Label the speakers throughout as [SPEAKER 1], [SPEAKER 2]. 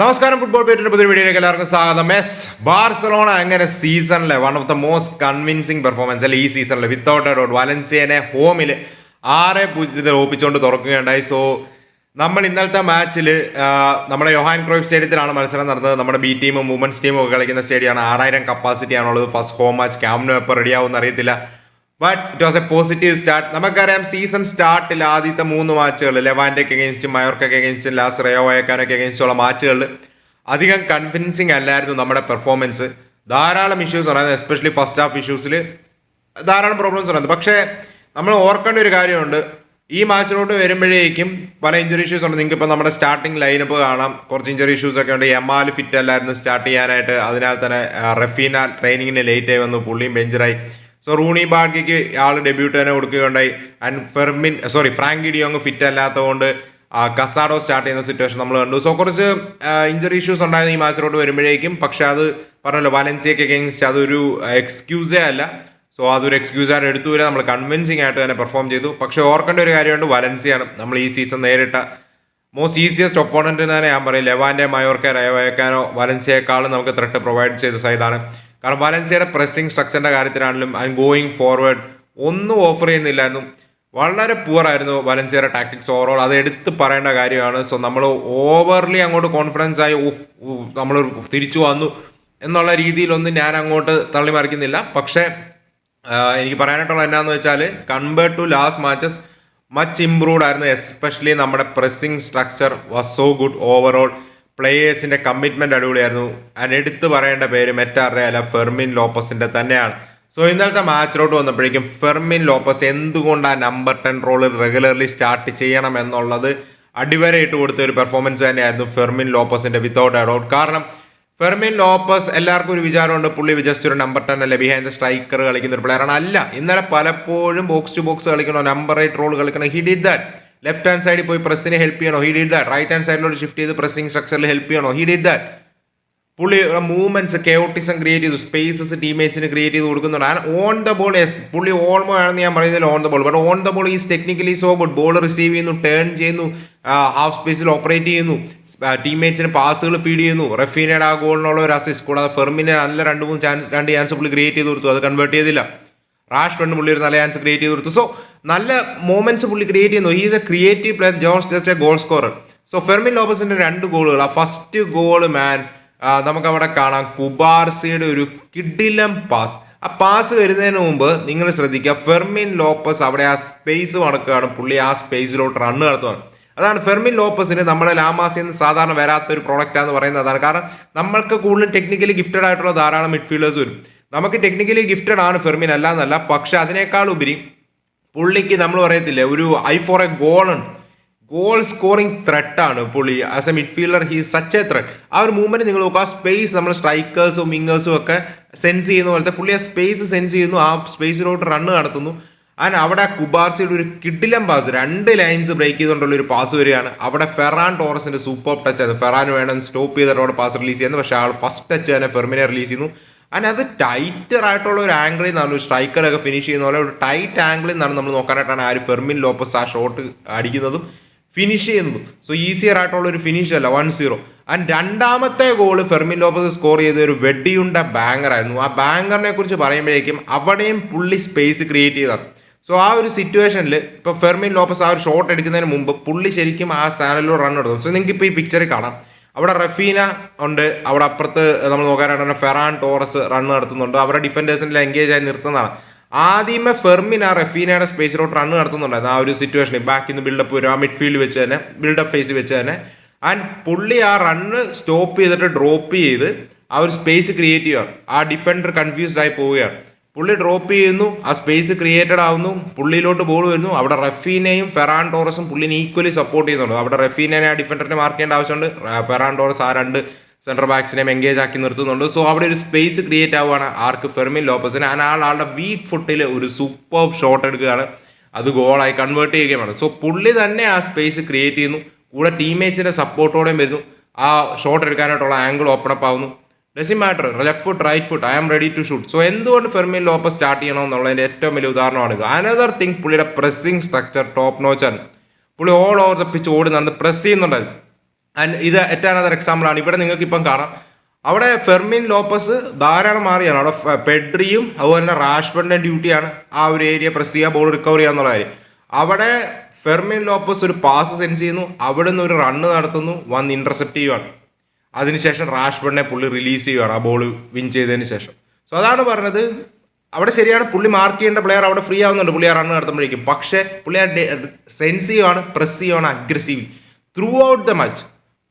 [SPEAKER 1] നമസ്കാരം ഫുട്ബോൾ പേരിന്റെ പുതിയ വീഡിയോയിലേക്ക് എല്ലാവർക്കും സ്വാഗതം. എസ് ബാർസലോണ അങ്ങനെ സീസണിലെ one of the most convincing performance അല്ലെ ഈ സീസണിലെ വിത്തൗട്ട് ഡൗട്ട് വലൻസിയനെ ഹോമിൽ ആറ് പൂജ്യത്തിൽ ഒപ്പിച്ചുകൊണ്ട് തുറക്കുകയുണ്ടായി. സോ നമ്മൾ ഇന്നലത്തെ മാച്ചിൽ നമ്മുടെ യോഹാൻ ക്രോയ് സ്റ്റേഡിയത്തിലാണ് മത്സരം നടന്നത്. നമ്മുടെ ബി ടീമും വുമൻസ് ടീമും ഒക്കെ കളിക്കുന്ന സ്റ്റേഡിയമാണ്. ആറായിരം കപ്പാസിറ്റി ആണുള്ളത്. ഫസ്റ്റ് ഹോം മാച്ച് ക്യാമ്പിനും എപ്പോൾ റെഡിയാവും അറിയത്തില്ല. But it was a positive start നമുക്കറിയാം സീസൺ സ്റ്റാർട്ടിൽ ആദ്യത്തെ മൂന്ന് മാച്ചുകൾ ലെവാൻഡയ്ക്ക് അഗേൻസ്റ്റ് മയോർക്കൊക്കെ അഗേൻസ്റ്റ് ലാസ്റ്റ് റയോ വയക്കാനൊക്കെ അഗേൻസ്റ്റുള്ള മാച്ചുകളിൽ അധികം കൺവിൻസിങ് അല്ലായിരുന്നു നമ്മുടെ പെർഫോമൻസ് ധാരാളം ഇഷ്യൂസ് ഉണ്ടായിരുന്നു എസ്പെഷ്യലി ഫസ്റ്റ് ഹാഫ് ഇഷ്യൂസിൽ ധാരാളം പ്രോബ്ലംസ് ഉണ്ടായിരുന്നു. പക്ഷേ നമ്മൾ ഓർക്കേണ്ട ഒരു കാര്യമുണ്ട്. ഈ മാച്ചിലോട്ട് വരുമ്പോഴേക്കും പല ഇഞ്ചറി ഇഷ്യൂസ് ഉണ്ട്. നിങ്ങൾക്ക് ഇപ്പോൾ നമ്മുടെ സ്റ്റാർട്ടിംഗ് ലൈനപ്പ് കാണാം. കുറച്ച് ഇഞ്ചറി ഇഷ്യൂസ് ഒക്കെ ഉണ്ട്. എമാൽ ഫിറ്റ് അല്ലായിരുന്നു സ്റ്റാർട്ട് ചെയ്യാനായിട്ട്. അതിനാൽ തന്നെ റഫീന ട്രെയിനിങ്ങിന് ലേറ്റ് ആയി വന്നു. പുള്ളിയും ബെഞ്ചറായി സോ റൂണി ബാഗിക്ക് ആൾ ഡെബ്യൂട്ട് തന്നെ കൊടുക്കുകയുണ്ടായി. And Fermin sorry Frank de Jong fit അല്ലാത്തതുകൊണ്ട് കസാഡോ സ്റ്റാർട്ട് ചെയ്യുന്ന സിറ്റുവേഷൻ നമ്മൾ കണ്ടു. സോ കുറച്ച് ഇഞ്ചറി ഇഷ്യൂസ് ഉണ്ടായിരുന്നു ഈ മാച്ചിലോട്ട് വരുമ്പോഴേക്കും. പക്ഷെ അത് പറഞ്ഞല്ലോ വാലൻസിയക്ക് അഗേൻസ്റ്റ് അതൊരു എക്സ്ക്യൂസേ അല്ല. സോ അതൊരു എക്സ്ക്യൂസ് ആയിട്ട് എടുത്തു വരെ നമ്മൾ കൺവിൻസിങ് ആയിട്ട് തന്നെ പെർഫോം ചെയ്തു. പക്ഷേ ഓർക്കേണ്ട ഒരു കാര്യമുണ്ട്. വലൻസിയാണ് നമ്മൾ ഈ സീസൺ നേരിട്ട മോസ്റ്റ് ഈസിയസ്റ്റ് ഒപ്പോണന്റ് തന്നെ ഞാൻ പറയും. ലെവാന്റെ മയോർക്ക റയവയക്കാനോ വലൻസിയേക്കാളും നമുക്ക് ത്രെട്ട് പ്രൊവൈഡ് ചെയ്ത സൈഡാണ് കാരണം വലൻസിയുടെ പ്രസ്സിങ് സ്ട്രക്ചറിന്റെ കാര്യത്തിലാണെങ്കിലും ആൻഡ് ഗോയിങ് ഫോർവേഡ് ഒന്നും ഓഫർ ചെയ്യുന്നില്ലായിരുന്നു വളരെ പൂറായിരുന്നു വലൻസിയുടെ ടാക്ടിക്സ് ഓവറോൾ അത് എടുത്ത് പറയേണ്ട കാര്യമാണ്. സോ നമ്മൾ ഓവർലി അങ്ങോട്ട് കോൺഫിഡൻസ് ആയി നമ്മൾ തിരിച്ചു വന്നു എന്നുള്ള രീതിയിലൊന്നും ഞാൻ അങ്ങോട്ട് തള്ളി മറിക്കുന്നില്ല. പക്ഷേ എനിക്ക് പറയാനായിട്ടുള്ള എന്നാന്ന് വെച്ചാൽ convert to last matches much improved ആയിരുന്നു എസ്പെഷ്യലി നമ്മുടെ pressing structure was so good overall പ്ലേയേഴ്സിന്റെ commitment അടിപൊളിയായിരുന്നു. ആൻഡ് എടുത്തു പറയേണ്ട പേര് മെറ്റാറെ അല്ല ഫെർമിൻ ലോപ്പസിന്റെ തന്നെയാണ്. സോ ഇന്നലത്തെ മാച്ചിലോട്ട് വന്നപ്പോഴേക്കും ഫെർമിൻ ലോപ്പസ് എന്തുകൊണ്ട് ആ number ten role regularly start ചെയ്യണം എന്നുള്ളത് അടിവരയിട്ട് കൊടുത്ത ഒരു പെർഫോമൻസ് തന്നെയായിരുന്നു ഫെർമിൻ ലോപ്പസിന്റെ വിത്തൗട്ട് എഡൌട്ട് കാരണം ഫെർമിൻ ലോപ്പസ് എല്ലാവർക്കും ഒരു വിചാരമുണ്ട് പുള്ളി ജസ്റ്റ് ഒരു നമ്പർ ടെൻ അല്ലെ ബിഹൈൻഡ് ദ സ്ട്രൈക്കർ കളിക്കുന്ന ഒരു പ്ലെയറാണ് അല്ല ഇന്നലെ പലപ്പോഴും ബോക്സ് ടു ബോക്സ് കളിക്കണോ number eight role കളിക്കണോ he did that left hand സൈഡിൽ പോയി പ്രസ്സിന് ഹെൽപ്പ് ചെയ്യണോ? He did that right hand സൈഡിലോട്ട് ഷിഫ്റ്റ് ചെയ്ത് പ്രസ്സിങ് സ്ട്രക്ചറിൽ ഹെൽപ്പ് ചെയ്യണോ? ഹി ഡിഡ് ദാറ്റ് പുള്ളി മൂവ്മെന്റ്സ് കെയോട്ടിസം ക്രിയേറ്റ് ചെയ്തു. സ്പേസസ് ടീമേറ്റ്സിന് ക്രിയേറ്റ് ചെയ്ത് കൊടുക്കുന്നുണ്ട്. And on the ball as പുള്ളി ഓൾമോ ആണെന്ന് ഞാൻ പറയുന്നില്ല on the ball but on the ball is technically so good ball receive ചെയ്യുന്നു ടേൺ ചെയ്യുന്നു ഹാഫ് സ്പേസിൽ ഓപ്പറേറ്റ് ചെയ്യുന്നു. ടീമേറ്റ്സിന് പാസുകൾ ഫീഡ് ചെയ്യുന്നു. റഫീനയുടെ ആ ഗോളിനുള്ള ഒരു അസിസ്റ്റ് കൂടാതെ ഫെർമിനെ നല്ല രണ്ട് മൂന്ന് ചാൻസ് രണ്ട് ചാൻസ് പുള്ളി ക്രിയേറ്റ് ചെയ്ത് കൊടുത്തു. അത് കൺവേർട്ട് ചെയ്തില്ല. റാഷ് ഫ്രണ്ട് പുള്ളി ഒരു നല്ല ചാൻസ് ക്രിയേറ്റ് ചെയ്ത് കൊടുത്തു. സോ നല്ല മൂമെന്റ്സ് പുള്ളി ക്രിയേറ്റ് ചെയ്യുന്നു. He's a creative player George just a goal scorer so Fermin ലോബസിന്റെ രണ്ട് ഗോളുകൾ ആ ഫസ്റ്റ് ഗോൾ മാൻ നമുക്കവിടെ കാണാം. കുബാർസിയുടെ ഒരു കിഡിലം പാസ് ആ പാസ് വരുന്നതിന് മുമ്പ് നിങ്ങൾ ശ്രദ്ധിക്കുക. ഫെർമിൻ ലോപ്പസ് അവിടെ ആ സ്പേസ് മടക്കുകയാണ്. പുള്ളി ആ സ്പേസിലോട്ട് റണ്ണ് നടത്തുകയാണ് അതാണ് ഫെർമിൻ ലോപ്പസിന് നമ്മുടെ ലാമാസിൽ നിന്ന് സാധാരണ വരാത്ത ഒരു പ്രോഡക്റ്റാന്ന് പറയുന്നത്. അതാണ് കാരണം നമ്മൾക്ക് കൂടുതലും ടെക്നിക്കലി ഗിഫ്റ്റഡ് ആയിട്ടുള്ള ധാരാളം മിഡ്ഫീൽഡേഴ്സ് വരും. നമുക്ക് ടെക്നിക്കലി ഗിഫ്റ്റഡ് ആണ് ഫെർമിൻ അല്ല എന്നല്ല പക്ഷെ അതിനേക്കാൾ ഉപരി പുള്ളിക്ക് നമ്മൾ പറയത്തില്ലേ ഒരു ഐ ഫോർ എ ഗോൾ ഉണ്ട്. ഗോൾ സ്കോറിംഗ് ത്രെട്ടാണ് പുള്ളി. As a midfielder he such a threat ആ ഒരു മൂവ്മെന്റ് നിങ്ങൾ നോക്കുക ആ സ്പേസ് നമ്മൾ സ്ട്രൈക്കേഴ്സും വിങ്ങേഴ്സും ഒക്കെ സെൻസ് ചെയ്യുന്ന പോലത്തെ പുള്ളി ആ സ്പേസ് സെൻസ് ചെയ്യുന്നു ആ സ്പേസിലോട്ട് റണ്ണ് നടത്തുന്നു. ആൻഡ് അവിടെ കുബാർസിയുടെ ഒരു കിഡിലം പാസ് രണ്ട് ലൈൻസ് ബ്രേക്ക് ചെയ്തുകൊണ്ടുള്ള ഒരു പാസ് വരികയാണ്. അവിടെ ഫെറാൻ ടോറസിന്റെ സൂപ്പർ ടച്ച് ആണ്. ഫെറാൻ വേണം സ്റ്റോപ്പ് ചെയ്തിട്ട് അവിടെ പാസ് റിലീസ് ചെയ്യുന്നത് പക്ഷേ ആൾ ഫസ്റ്റ് ടച്ച് തന്നെ ഫെർമിനെ റിലീസ് ചെയ്യുന്നു. ആൻഡ് അത് ടൈറ്റർ ആയിട്ടുള്ള ഒരു ആംഗിളിൽ നിന്നാണ് ഒരു സ്ട്രൈക്കറൊക്കെ ഫിനിഷ് ചെയ്യുന്ന പോലെ ഒരു ടൈറ്റ് ആംഗിളിൽ നിന്നാണ് നമ്മൾ നോക്കാനായിട്ടാണ് ആ ഒരു ഫെർമിൻ ലോപ്പസ് ആ ഷോട്ട് അടിക്കുന്നതും ഫിനിഷ് ചെയ്യുന്നതും. സോ ഈസിയർ ആയിട്ടുള്ള ഒരു ഫിനിഷ് അല്ല വൺ സീറോ ആൻഡ് രണ്ടാമത്തെ ഗോൾ ഫെർമിൻ ലോപ്പസ് സ്കോർ ചെയ്ത ഒരു വെഡിയുണ്ട ബാങ്കർ ആയിരുന്നു. ആ ബാങ്കറിനെ കുറിച്ച് പറയുമ്പോഴേക്കും അവിടെയും പുള്ളി സ്പേസ് ക്രിയേറ്റ് ചെയ്തതാണ് സോ ആ ഒരു സിറ്റുവേഷനിൽ ഇപ്പോൾ ഫെർമിൻ ലോപ്പസ് ആ ഒരു ഷോട്ട് എടുക്കുന്നതിന് മുമ്പ് പുള്ളി ശരിക്കും ആ സാനലിലൂടെ റൺ എടുക്കും സോ നിങ്ങൾക്ക് ഇപ്പോൾ ഈ പിക്ചറിൽ കാണാം. അവിടെ റഫീന ഉണ്ട്. അവിടെ അപ്പുറത്ത് നമ്മൾ നോക്കാനായിട്ട് ഫെറാൻ ടോറസ് റൺ നടത്തുന്നുണ്ട്. അവരുടെ ഡിഫൻഡേഴ്സിനെ എൻഗേജ് ആയി നിർത്തുന്നതാണ്. ആദ്യമേ ഫെർമിൻ ആ റഫീനയുടെ സ്പേസിലോട്ട് റൺ നടത്തുന്നുണ്ടായിരുന്നു. ആ ഒരു സിറ്റുവേഷനിൽ ബാക്കിൽ നിന്ന് ബിൽഡപ്പ് വരും ആ മിഡ്ഫീൽഡ് വെച്ച് തന്നെ ബിൽഡപ്പ് ഫേസ് വെച്ച് തന്നെ. ആൻഡ് പുള്ളി ആ റണ്ണ് സ്റ്റോപ്പ് ചെയ്തിട്ട് ഡ്രോപ്പ് ചെയ്ത് ആ ഒരു സ്പേസ് ക്രിയേറ്റ് ചെയ്യുകയാണ് ആ ഡിഫൻഡർ കൺഫ്യൂസ്ഡ് ആയി പോവുകയാണ്. പുള്ളി ഡ്രോപ്പ് ചെയ്യുന്നു ആ സ്പേസ് ക്രിയേറ്റഡ് ആവുന്നു പുള്ളിയിലോട്ട് ബോൾ വരുന്നു. അവിടെ റഫീനെയും ഫെറാൻ ടോറസും പുള്ളിനെ ഈക്വലി സപ്പോർട്ട് ചെയ്യുന്നുണ്ട്. അവിടെ റഫീനെ ആ ഡിഫൻഡറിനെ മാർക്ക് ചെയ്യേണ്ട ആവശ്യമുണ്ട്. ഫെറാൻ ടോറസ് ആ രണ്ട് സെൻട്രൽ ബാക്സിനെയും എൻഗേജ് ആക്കി നിർത്തുന്നുണ്ട്. സോ അവിടെ ഒരു സ്പേസ് ക്രിയേറ്റ് ആവുകയാണ് ആർക്ക് ഫെർമിൻ ലോപ്പസിന്. ആ ആളുടെ വീക്ക് ഫുട്ടിൽ ഒരു സൂപ്പർ ഷോട്ട് എടുക്കുകയാണ്. അത് ഗോളായി കൺവേർട്ട് ചെയ്യുകയാണ് സോ പുള്ളി തന്നെ ആ സ്പേസ് ക്രിയേറ്റ് ചെയ്യുന്നു. കൂടെ ടീമേറ്റ്സിന്റെ സപ്പോർട്ടോടെയും വരുന്നു. ആ ഷോട്ട് എടുക്കാനായിട്ടുള്ള ആംഗിൾ ഓപ്പൺ അപ്പ് ആവുന്നു. Does it matter left foot right foot I am ready to shoot so എന്തുകൊണ്ട് ഫെർമിൻ ലോപ്പസ് സ്റ്റാർട്ട് ചെയ്യണം എന്നുള്ളതിന്റെ ഏറ്റവും വലിയ ഉദാഹരണമാണ് അനദർ തിങ് പുള്ളിയുടെ പ്രസ്സിംഗ് സ്ട്രക്ചർ ടോപ്പ് നോച്ചാണ് പുള്ളി ഓൾ ഓവർ ദ പിച്ച് ഓടി നടന്ന് പ്രസ് ചെയ്യുന്നുണ്ടായിരുന്നു ആൻഡ് ഇത് ഏറ്റവും അനദർ എക്സാമ്പിൾ ആണ്. ഇവിടെ നിങ്ങൾക്ക് ഇപ്പം കാണാം. അവിടെ ഫെർമിൻ ലോപ്പസ് ധാരാളം മാറിയാണ്. അവിടെ പെഡ്രിയും അതുപോലെ തന്നെ റാഷ്ബഡിന്റെ ഡ്യൂട്ടിയാണ് ആ ഒരു ഏരിയ പ്രസ് ചെയ്യുക ബോൾ റിക്കവർ ചെയ്യുക എന്നുള്ള കാര്യം. അവിടെ ഫെർമിൻ ലോപ്പസ് ഒരു പാസ് സെൻസ് ചെയ്യുന്നു. അവിടെ നിന്ന് ഒരു റണ്ണ് നടത്തുന്നു. വന്ന് ഇന്റർസെപ്റ്റ് ചെയ്യുവാണ്. അതിനുശേഷം റാഷ്ബണിനെ പുള്ളി റിലീസ് ചെയ്യുകയാണ് ആ ബോൾ വിൻ ചെയ്തതിന് ശേഷം. സോ അതാണ് പറഞ്ഞത്. അവിടെ ശരിയാണ് പുള്ളി മാർക്ക് ചെയ്യേണ്ട പ്ലെയർ അവിടെ ഫ്രീ ആവുന്നുണ്ട്. പുള്ളി ആ റൺ നടത്തുമ്പോഴേക്കും. പക്ഷേ പുള്ളി ആ സെൻസ് പ്രസ് ചെയ്യുവാണ് aggressive throughout the match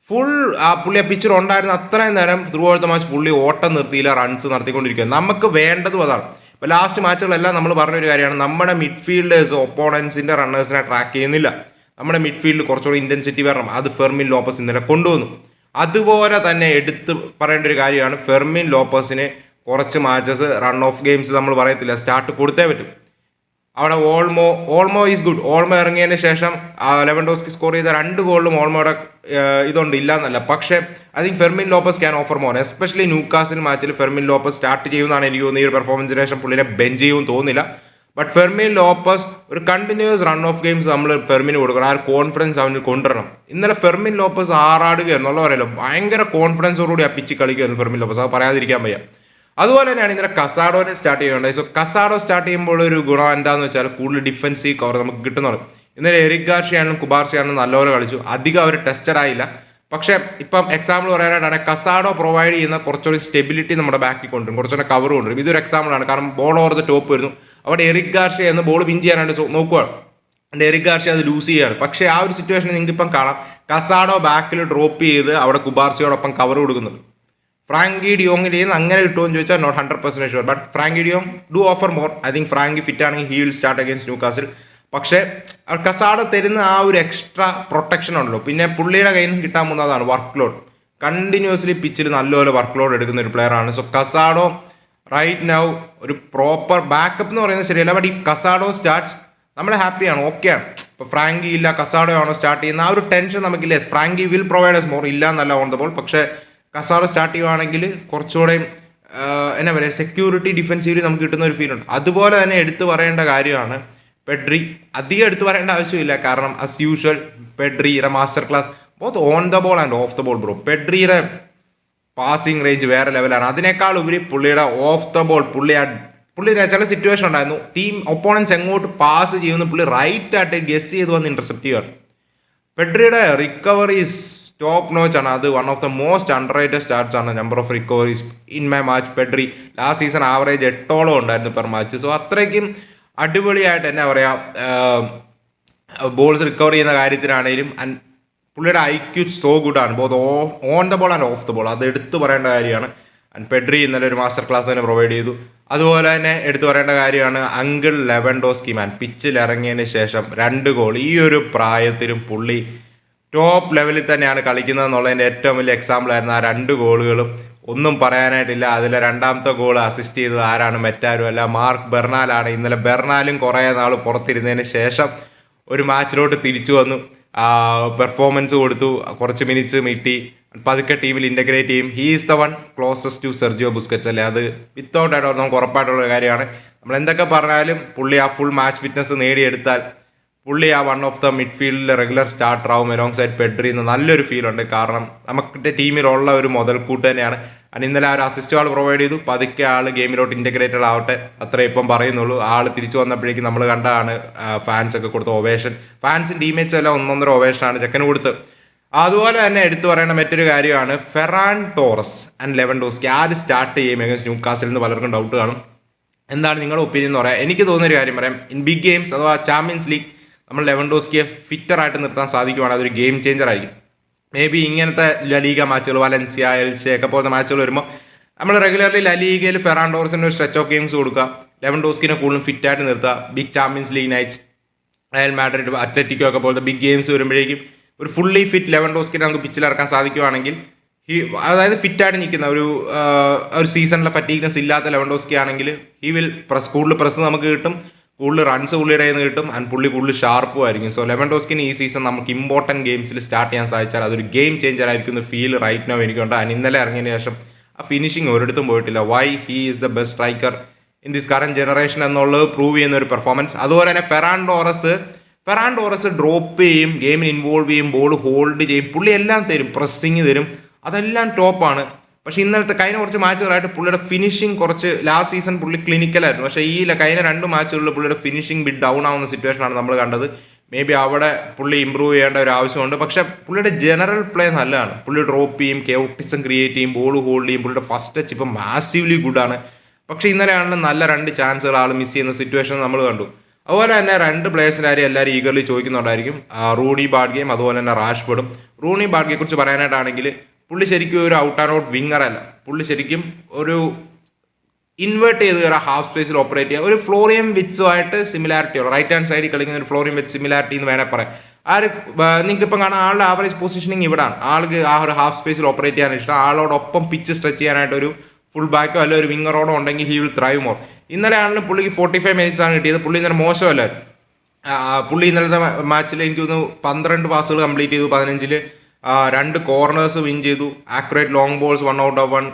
[SPEAKER 1] full ആ പുള്ളി ആ പിച്ചർ ഉണ്ടായിരുന്ന അത്രയും നേരം ത്രൂ ഔട്ട് ദ മാച്ച് പുള്ളി ഓട്ടം നിർത്തിയില്ല റൺസ് നടത്തിക്കൊണ്ടിരിക്കുക നമുക്ക് വേണ്ടതും അതാണ്. ഇപ്പോൾ ലാസ്റ്റ് മാച്ചുകളെല്ലാം നമ്മൾ പറഞ്ഞൊരു കാര്യമാണ്. നമ്മുടെ മിഡ്ഫീൽഡേഴ്സ് ഒപ്പോണൻസിന്റെ റണ്ണേഴ്സിനെ ട്രാക്ക് ചെയ്യുന്നില്ല. നമ്മുടെ മിഡ്ഫീൽഡ് കുറച്ചുകൂടി ഇന്റൻസിറ്റി വരണം. അത് ഫെർമിൻ ലോപ്പസ് ഇന്നലെ കൊണ്ടുവന്നു. അതുപോലെ തന്നെ എടുത്ത് പറയേണ്ട ഒരു കാര്യമാണ് ഫെർമിൻ ലോപ്പേഴ്സിന് കുറച്ച് മാച്ചസ് റൺ ഓഫ് ഗെയിംസ് നമ്മൾ പറയത്തില്ല. സ്റ്റാർട്ട് കൊടുത്തേ പറ്റും. അവിടെ Olmo Olmo is good Olmo ഇറങ്ങിയതിന് ശേഷം ലെവൻ ഡോസ്കി സ്കോർ ചെയ്ത രണ്ട് ഗോളിലും ഓൾമോയുടെ ഇതുണ്ട്. ഇല്ല എന്നല്ല പക്ഷേ I think Fermin Lopez can offer more especially Newcastle മാച്ചിൽ ഫെർമിൻ ലോപ്പസ് സ്റ്റാർട്ട് ചെയ്യുമെന്നാണ് എനിക്ക് തോന്നുന്നത്. ഈ ഒരു പെർഫോമൻസിന് ശേഷം പുള്ളിനെ ബെഞ്ച് ചെയ്യുമെന്ന് തോന്നുന്നില്ല. ബട്ട് ഫെർമിൻ ലോപ്പസ് ഒരു കണ്ടിന്യൂസ് റൺ ഓഫ് ഗെയിംസ് നമ്മൾ ഫെർമിന് കൊടുക്കണം. ആ ഒരു കോൺഫിഡൻസ് അവന് കൊണ്ടുവരണം. ഇന്നലെ ഫെർമിൻ ലോപ്പസ് ആറാടുക എന്നുള്ള പറയല്ലോ? ഭയങ്കര കോൺഫിഡൻസോടുകൂടി ആ പിച്ച് കളിക്കുകയായിരുന്നു ഫെർമിൻ ലോപ്പസ് അത് പറയാതിരിക്കാൻ വയ്യ. അതുപോലെ തന്നെയാണ് ഇന്നലെ കസാഡോനെ സ്റ്റാർട്ട് ചെയ്യേണ്ടത് സോ കസാഡോ സ്റ്റാർട്ട് ചെയ്യുമ്പോൾ ഒരു ഗുണം എന്താന്ന് വെച്ചാൽ കൂടുതൽ ഡിഫൻസീവ് കവർ നമുക്ക് കിട്ടുന്നുണ്ട്. ഇന്നലെ എറിക് ഗാർഷിയാണെങ്കിലും കുബാർഷിയാണെങ്കിലും നല്ലപോലെ കളിച്ചു. അധികം അവർ ടെസ്റ്റഡ് ആയില്ല. പക്ഷേ ഇപ്പം എക്സാമ്പിൾ പറയാനായിട്ടാണ് കസാഡോ പ്രൊവൈഡ് ചെയ്യുന്ന കുറച്ചുകൂടി സ്റ്റെബിലിറ്റി നമ്മുടെ ബാക്കിൽ കൊണ്ടുവരും. കുറച്ചുകൂടെ കവർ കൊണ്ടുവരും. ഇതൊരു എക്സാമ്പിൾ ആണ്. കാരണം ബോൾ ഓവർ ദ ടോപ്പ് വരുന്നു. അവിടെ എറിക് ഗാർഷ്യ എന്ന് ബോൾ വിൻ ചെയ്യാനായിട്ട് നോക്കുകയാണ് ഡെറിക് ഗാർഷ്യ അത് ലൂസ് ചെയ്യാണ് പക്ഷേ ആ ഒരു സിറ്റുവേഷൻ നിങ്ങൾക്കിപ്പം കാണാം. കസാഡോ ബാക്കിൽ ഡ്രോപ്പ് ചെയ്ത് അവിടെ കുബാർസിയോടൊപ്പം കവർ കൊടുക്കുന്നുണ്ട്. ഫ്രാങ്കി ഡിയോങ്ങിൽ നിന്ന് അങ്ങനെ കിട്ടുമെന്ന് ചോദിച്ചാൽ not hundred percent sure but Frankie de Jong do offer more I think Frankie fit ആണെങ്കിൽ he will start against Newcastle പക്ഷേ കസാഡ തരുന്ന ആ ഒരു എക്സ്ട്രാ പ്രൊട്ടക്ഷൻ ഉണ്ടല്ലോ. പിന്നെ പുള്ളിയുടെ കയ്യിൽ നിന്ന് കിട്ടാൻ പോകുന്നതാണ് വർക്ക് ലോഡ് കണ്ടിന്യൂസ്ലി പിച്ചിൽ നല്ലപോലെ വർക്ക് ലോഡ് എടുക്കുന്ന ഒരു പ്ലെയർ ആണ്. സോ കസാഡോ റൈറ്റ് നൗ ഒരു പ്രോപ്പർ ബാക്കപ്പ് എന്ന് പറയുന്നത് ശരിയല്ല. ബട്ട് ഈ കസാഡോ സ്റ്റാർട്ട്സ് നമ്മൾ ഹാപ്പിയാണ് ഓക്കെയാണ് ഇപ്പൊ ഫ്രാങ്കി ഇല്ല കസാഡോ ആണോ സ്റ്റാർട്ട് ചെയ്യുന്ന ആ ഒരു ടെൻഷൻ നമുക്കില്ല. Frankie will provide us more ഇല്ല എന്നല്ല ഓൺ ദ ബോൾ പക്ഷേ കസാഡോ സ്റ്റാർട്ട് ചെയ്യുവാണെങ്കിൽ കുറച്ചുകൂടെ എന്നാ പറയുക സെക്യൂരിറ്റി ഡിഫെൻസീവ്ലി നമുക്ക് കിട്ടുന്ന ഒരു ഫീൽ ഉണ്ട്. അതുപോലെ തന്നെ എടുത്തു പറയേണ്ട കാര്യമാണ് പെഡ്രി അധികം എടുത്തു പറയേണ്ട ആവശ്യമില്ല. കാരണം as usual പെഡ്രിയുടെ master class both on the ball and off the ball bro പെഡ്രിയുടെ passing range വേറെ ലെവലാണ് അതിനേക്കാൾ ഉപരി പുള്ളിയുടെ ഓഫ് ദ ബോൾ പുള്ളി ആ പുള്ളിയുടെ ചില സിറ്റുവേഷൻ ഉണ്ടായിരുന്നു. ടീം ഒപ്പോണൻസ് എങ്ങോട്ട് പാസ് ചെയ്യുന്നു പുള്ളി റൈറ്റ് ആയിട്ട് ഗസ് ചെയ്ത് വന്ന് ഇന്റർസെപ്റ്റ് ചെയ്യാണ് പെഡ്രിയുടെ റിക്കവറീസ് ടോപ്പ് നോച്ച് ആണ്. അത് one of the most underrated starts ആണ്. Number of recoveries in my match Pedri. Last season average എട്ടോളം ഉണ്ടായിരുന്നു പെർ മാച്ച് സോ അത്രയ്ക്കും അടിപൊളിയായിട്ട് എന്നാ പറയുക ബോൾസ് റിക്കവർ ചെയ്യുന്ന കാര്യത്തിലാണെങ്കിലും പുള്ളിയുടെ ഐ ക്യു സോ ഗുഡ് ആണ്. Both on the ball and off the ball അത് എടുത്തു പറയേണ്ട കാര്യമാണ്. ആൻഡ് പെഡ്രി ഇന്നലെ ഒരു മാസ്റ്റർ ക്ലാസ് തന്നെ പ്രൊവൈഡ് ചെയ്തു. അതുപോലെ തന്നെ എടുത്തു പറയേണ്ട കാര്യമാണ് അങ്കിൾ ലെവൻ ലെവൻഡോസ്കി മാൻ പിച്ചിൽ ഇറങ്ങിയതിന് ശേഷം രണ്ട് ഗോൾ ഈ ഒരു പ്രായത്തിലും പുള്ളി ടോപ്പ് ലെവലിൽ തന്നെയാണ് കളിക്കുന്നത് എന്നുള്ളതിന്റെ ഏറ്റവും വലിയ എക്സാമ്പിൾ ആയിരുന്നു ആ രണ്ട് ഗോളുകളും ഒന്നും പറയാനായിട്ടില്ല. അതിലെ രണ്ടാമത്തെ ഗോൾ അസിസ്റ്റ് ചെയ്തത് ആരാണ്? മറ്റാരും അല്ല. മാർക്ക് ബെർണാലാണ്. ഇന്നലെ ബെർണാലും കുറേ നാൾ പുറത്തിരുന്നതിന് ശേഷം ഒരു മാച്ചിലോട്ട് തിരിച്ചു വന്നു. പെർഫോമൻസ് കൊടുത്തു. കുറച്ച് മിനിറ്റ്സ് മീറ്റി പതുക്കെ ടീമിൽ ഇന്റഗ്രേറ്റ് ചെയ്യും. He is the one closest to Sergio Busquets അല്ലേ? അത് വിത്തൗട്ട് ആയിട്ട് നമുക്ക് ഉറപ്പായിട്ടുള്ള കാര്യമാണ്. നമ്മൾ എന്തൊക്കെ പറഞ്ഞാലും പുള്ളി ആ ഫുൾ മാച്ച് ഫിറ്റ്നസ് നേടിയെടുത്താൽ പുള്ളി ആ വൺ ഓഫ് ദ മിഡ്ഫീൽഡിലെ റെഗുലർ സ്റ്റാർട്ടർ ആവും എലോങ് സൈഡ് പെഡ്രി എന്ന് നല്ലൊരു ഫീൽ ഉണ്ട്. കാരണം നമുക്ക് ടീമിലുള്ള ഒരു മുതൽക്കൂട്ട് തന്നെയാണ്. അതിന് ഇന്നലെ ആ ഒരു അസിസ്റ്റ് ആൾ പ്രൊവൈഡ് ചെയ്തു. പതുക്കെ ആൾ ഗെയിമിലോട്ട് ഇന്റഗ്രേറ്റഡ് ആവട്ടെ. അത്രേ ഇപ്പം പറയുന്നുള്ളൂ. ആൾ തിരിച്ചു വന്നപ്പോഴേക്കും നമ്മൾ കണ്ടതാണ് ഫാൻസ് ഒക്കെ കൊടുത്ത ഒവേഷൻ ഫാൻസും ടീമേറ്റ്സും എല്ലാം ഒന്നൊന്നര ഒവേഷനാണ് ചെക്കന് കൊടുത്ത്. അതുപോലെ തന്നെ എടുത്തു പറയേണ്ട മറ്റൊരു കാര്യമാണ്. Ferran Torres and Lewandowski ആര് സ്റ്റാർട്ട് ചെയ്യും എഗൻസ് ന്യൂ കാസിൽ നിന്ന് പലർക്കും ഡൗട്ട് കാണും. എന്താണ് നിങ്ങളുടെ ഒപ്പീനിയൻ എന്ന് പറയാം. എനിക്ക് തോന്നുന്ന ഒരു കാര്യം പറയാം. ഇൻ ബിഗ് ഗെയിംസ് അഥവാ ചാമ്പ്യൻസ് ലീഗ് നമ്മൾ ലെവൻഡോസ്കിയെ ഫിറ്റർ ആയിട്ട് നിർത്താൻ സാധിക്കുവാണെങ്കിൽ അതൊരു ഗെയിം ചേഞ്ചർ ആയിരിക്കും. മേ ബി ഇങ്ങനത്തെ ലലീഗ മാച്ചുകൾ വലൻസിയ എൽസെ ഒക്കെ പോലത്തെ മാച്ചുകൾ വരുമ്പോൾ നമ്മൾ റെഗുലർലി ലലീഗയിൽ ഫെറാൻഡോർസിന് ഒരു സ്ട്രെച്ച് ഓഫ് ഗെയിംസ് കൊടുക്കുക. ലെവൻഡോസ്കിനെ കൂടുതലും ഫിറ്റായിട്ട് നിർത്തുക. Big champions league nights Real Madrid Atletico ഒക്കെ പോലത്തെ ബിഗ് ഗെയിംസ് വരുമ്പോഴേക്കും ഒരു ഫുള്ളി ഫിറ്റ് ലെവൻ ഡോസ്കിനെ നമുക്ക് പിച്ചിലിറക്കാൻ സാധിക്കുവാണെങ്കിൽ ഹി അതായത് ഫിറ്റായിട്ട് നിൽക്കുന്ന ഒരു ഒരു സീസണിലെ ഫറ്റീക്നെസ് ഇല്ലാത്ത ലെവൻ ഡോസ്കി ആണെങ്കിൽ ഹി വിൽ പ്രസ് കൂടുതൽ പ്രസ് നമുക്ക് കിട്ടും. കൂടുതൽ റൺസ് പുള്ളിയുടെ നിന്ന് കിട്ടും ആൻഡ് പുള്ളി കൂടുതൽ ഷാർപ്പും ആയിരിക്കും. സോ ലെവൻ ഡോസ്കിന് ഈ സീസൺ നമുക്ക് ഇമ്പോർട്ടന്റ് ഗെയിംസിൽ സ്റ്റാർട്ട് ചെയ്യാൻ സാധിച്ചാൽ അതൊരു ഗെയിം ചേഞ്ചർ ആയിരിക്കും എന്ന് ഫീൽ റൈറ്റ് നോ എനിക്കുണ്ട്. ആൻഡ് ഇന്നലെ ഇറങ്ങിയതിന് ശേഷം ആ ഫിനിഷിംഗ് ഒരിടത്തും പോയിട്ടില്ല. Why he is the best striker in this current generation എന്നുള്ളത് പ്രൂവ് ചെയ്യുന്ന ഒരു പെർഫോമൻസ് അതുപോലെ തന്നെ Ferran Torres Ferran Torres drop ചെയ്യും ഗെയിമിൽ ഇൻവോൾവ് ചെയ്യും ബോൾ ഹോൾഡ് ചെയ്യും പുള്ളി എല്ലാം തരും പ്രസ്സിങ് തരും. അതെല്ലാം ടോപ്പാണ് പക്ഷേ ഇന്നലത്തെ കഴിഞ്ഞ കുറച്ച് മാച്ചുകളായിട്ട് പുള്ളിയുടെ ഫിനിഷിംഗ് കുറച്ച് ലാസ്റ്റ് സീസൺ പുള്ളി ക്ലിനിക്കലായിരുന്നു പക്ഷേ ഈ കഴിഞ്ഞ രണ്ട് മാച്ചുകളിൽ പുള്ളിയുടെ ഫിനിഷിംഗ് ബിറ്റ് ഡൗൺ ആവുന്ന സിറ്റുവേഷനാണ് നമ്മൾ കണ്ടത്. മേ ബി അവിടെ പുള്ളി ഇമ്പ്രൂവ് ചെയ്യേണ്ട ഒരു ആവശ്യമുണ്ട്. പക്ഷേ പുള്ളിയുടെ ജനറൽ പ്ലേ നല്ലതാണ്. പുള്ളി ഡ്രോപ്പ് ചെയ്യും കേട്ടിസം ക്രിയേറ്റ് ചെയ്യും ബോൾ ഹോൾഡ് ചെയ്യും. പുള്ളിയുടെ ഫസ്റ്റ് ടച്ച് ഇപ്പം മാസീവ്ലി ഗുഡാണ് പക്ഷേ ഇന്നലെയാണെങ്കിലും നല്ല രണ്ട് ചാൻസുകൾ ആൾ മിസ് ചെയ്യുന്ന സിറ്റുവേഷൻ നമ്മൾ കണ്ടു. അതുപോലെ തന്നെ രണ്ട് പ്ലേയേഴ്സിന്റെ കാര്യം എല്ലാവരും ഈഗർലി ചോദിക്കുന്നുണ്ടായിരിക്കും. റൂണി ബാഡ്ഗയും അതുപോലെ തന്നെ റാഷ്ബർഡും റൂണി ബാഡ്ഗയെ കുറിച്ച് പറയാനായിട്ടാണെങ്കിൽ പുള്ളി ശരിക്കും ഒരു ഔട്ട് ആൻഡ് ഔട്ട് വിങ്ങർ അല്ല. പുള്ളി ശരിക്കും ഒരു ഇൻവേർട്ട് ചെയ്ത് കയറാം ഹാഫ് സ്പേസിൽ ഓപ്പറേറ്റ് ചെയ്യുക ഒരു ഫ്ലോറിയം വിറ്റ്സുമായിട്ട് സിമിലാരിറ്റി ഉള്ള. റൈറ്റ് ഹാൻഡ് സൈഡിൽ കളിക്കുന്ന ഒരു ഫ്ലോറിയം വിത്ത് സിമിലാരിറ്റി എന്ന് വേണേൽ പറയാം. ആ ഒരു നിങ്ങൾക്ക് ഇപ്പം കാണാൻ ആളുടെ ആവറേജ് പൊസിഷനിങ് ഇവിടാണ്. ആൾക്ക് ആ ഒരു ഹാഫ് സ്പേസിൽ ഓപ്പറേറ്റ് ചെയ്യാൻ ഇഷ്ടം. ആളോടൊപ്പം പിച്ച് സ്ട്രെച്ച് ചെയ്യാനായിട്ട് ഒരു ഫുൾ ബാക്കോ അല്ലെങ്കിൽ ഒരു വിങ്ങറോടോ ഉണ്ടെങ്കിൽ ഹി വിൽ ത്രൈവ് മോർ ഇന്നലെ ആണെങ്കിലും പുള്ളിക്ക് ഫോർട്ടി ഫൈവ് മിനിറ്റ്സ് ആണ് കിട്ടിയത്. പുള്ളി ഇന്നലെ മോശമല്ലായിരുന്നു പുള്ളി ഇന്നലത്തെ മാച്ചിൽ എനിക്ക് തോന്നുന്നു പന്ത്രണ്ട് പാസുകൾ കംപ്ലീറ്റ് ചെയ്തു. പതിനഞ്ചിൽ രണ്ട് കോർണേഴ്സ് വിൻ ചെയ്തു. Accurate long balls one out of one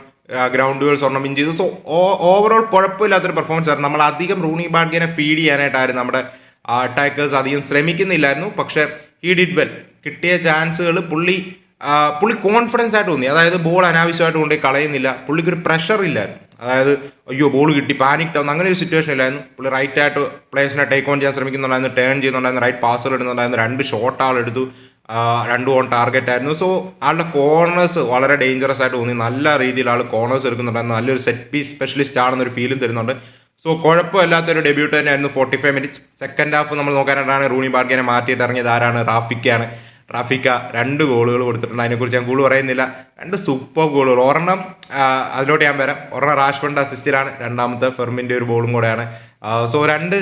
[SPEAKER 1] ഗ്രൗണ്ടുകൾസ് ഒരെണ്ണം വിൻ ചെയ്തു. സോ ഓവറോൾ കുഴപ്പമില്ലാത്തൊരു പെർഫോമൻസ് ആയിരുന്നു. നമ്മൾ അധികം റൂണി ബാഡ്ഗിനെ ഫീഡ് ചെയ്യാനായിട്ടായിരുന്നു നമ്മുടെ അറ്റാക്കേഴ്സ് അധികം ശ്രമിക്കുന്നില്ലായിരുന്നു. പക്ഷേ ഹി ഡിഡ് വെൽ കിട്ടിയ ചാൻസുകൾ പുള്ളി പുള്ളി കോൺഫിഡൻസ് ആയിട്ട് തോന്നി. അതായത് ബോൾ അനാവശ്യമായിട്ട് കൊണ്ടുപോയി കളയുന്നില്ല. പുള്ളിക്ക് ഒരു പ്രഷർ ഇല്ലായിരുന്നു. അതായത് അയ്യോ ബോൾ കിട്ടി പാനിക് ആവുന്ന. അങ്ങനെ ഒരു സിറ്റുവേഷൻ ഇല്ലായിരുന്നു. പുള്ളി റൈറ്റ് ആയിട്ട് പ്ലേസിനെ ടേക്ക് ഓൺ ചെയ്യാൻ ശ്രമിക്കുന്നുണ്ടായിരുന്നു. ടേൺ ചെയ്യുന്നുണ്ടായിരുന്നു. റൈറ്റ് പാസുകൾ ഇടുന്നുണ്ടായിരുന്നു. രണ്ട് ഷോട്ട് ആൾ എടുത്തു. ആ, രണ്ടും ഓൺ ടാർഗറ്റ് ആയിരുന്നു. സോ ആളുടെ കോർണേഴ്സ് വളരെ ഡേഞ്ചറസ് ആയിട്ട് തോന്നി. നല്ല രീതിയിൽ ആൾ കോർണേഴ്സ് എടുക്കുന്നുണ്ടായിരുന്നു. നല്ലൊരു സെറ്റ് പീസ് സ്പെഷ്യലിസ്റ്റ് ആണെന്നൊരു ഫീലും തരുന്നുണ്ട്. സോ കുഴപ്പമില്ലാത്തൊരു ഡെബ്യൂട്ട് തന്നെയായിരുന്നു forty five minutes second half നമ്മൾ നോക്കാനായിട്ടാണ് റൂണി ബാർഗിനെ മാറ്റിയിട്ട് ഇറങ്ങിയത് ആരാണ്? റാഫിക്കാണ് റാഫിക്ക രണ്ട് ഗോളുകൾ കൊടുത്തിട്ടുണ്ട്. അതിനെക്കുറിച്ച് ഞാൻ കൂടുതൽ പറയുന്നില്ല. രണ്ട് സൂപ്പർ ഗോളുകൾ ഒരെണ്ണം അതിലോട്ട് ഞാൻ വരാം. ഒരെണ്ണം റാഷ്ഫണ്ട് അസിസ്റ്റിലാണ് രണ്ടാമത്തെ ഫെർമിന്റെ ഒരു ബോളും കൂടെയാണ്. സോ രണ്ട്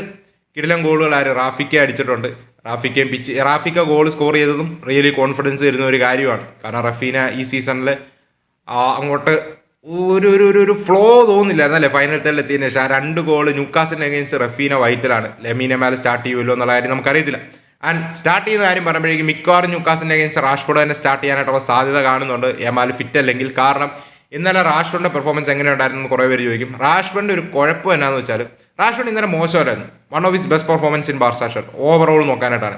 [SPEAKER 1] കിടിലം ഗോളുകൾ ആര് റാഫിക്ക അടിച്ചിട്ടുണ്ട്. റാഫിക്കയും പിച്ച് റാഫിക്ക ഗോൾ സ്കോർ ചെയ്തതും റിയലി കോൺഫിഡൻസ് തരുന്ന ഒരു കാര്യമാണ്. കാരണം റഫീന ഈ സീസണിൽ അങ്ങോട്ട് ഒരു ഒരു ഒരു ഒരു ഫ്ലോ തോന്നില്ല അല്ലേ? ഫൈനൽ തേളിൽ എത്തിയതിന് ശേഷം ആ രണ്ട് ഗോൾ ന്യൂക്കാസിന്റെ അഗേൻസ്റ്റ് റഫീന വൈറ്റിലാണ്. ലെമീന മേലെ സ്റ്റാർട്ട് ചെയ്യുമല്ലോ എന്നുള്ള കാര്യം നമുക്കറിയത്തില്ല. ആൻഡ് സ്റ്റാർട്ട് ചെയ്യുന്ന കാര്യം പറയുമ്പോഴേക്കും മിക്കവാറും ന്യൂക്കാസിന്റെ അഗേൻസ്റ്റ് റാഷ്ഫോർഡ് തന്നെ സ്റ്റാർട്ട് ചെയ്യാനായിട്ടുള്ള സാധ്യത കാണുന്നുണ്ട്. എമാൽ ഫിറ്റ് അല്ലെങ്കിൽ കാരണം ഇന്നലെ റാഷ്ഫോഡിന്റെ പെർഫോമൻസ് എങ്ങനെ ഉണ്ടായിരുന്നു കുറേ പേര് ചോദിക്കും. റാഷ്ഫോഡിന്റെ ഒരു കുഴപ്പം എന്നാന്ന് വെച്ചാൽ റാഷ്ഫോർഡ് ഇന്നലെ മോശമല്ലായിരുന്നു one of his best performance in Barça shirt overall നോക്കാനായിട്ടാണ്.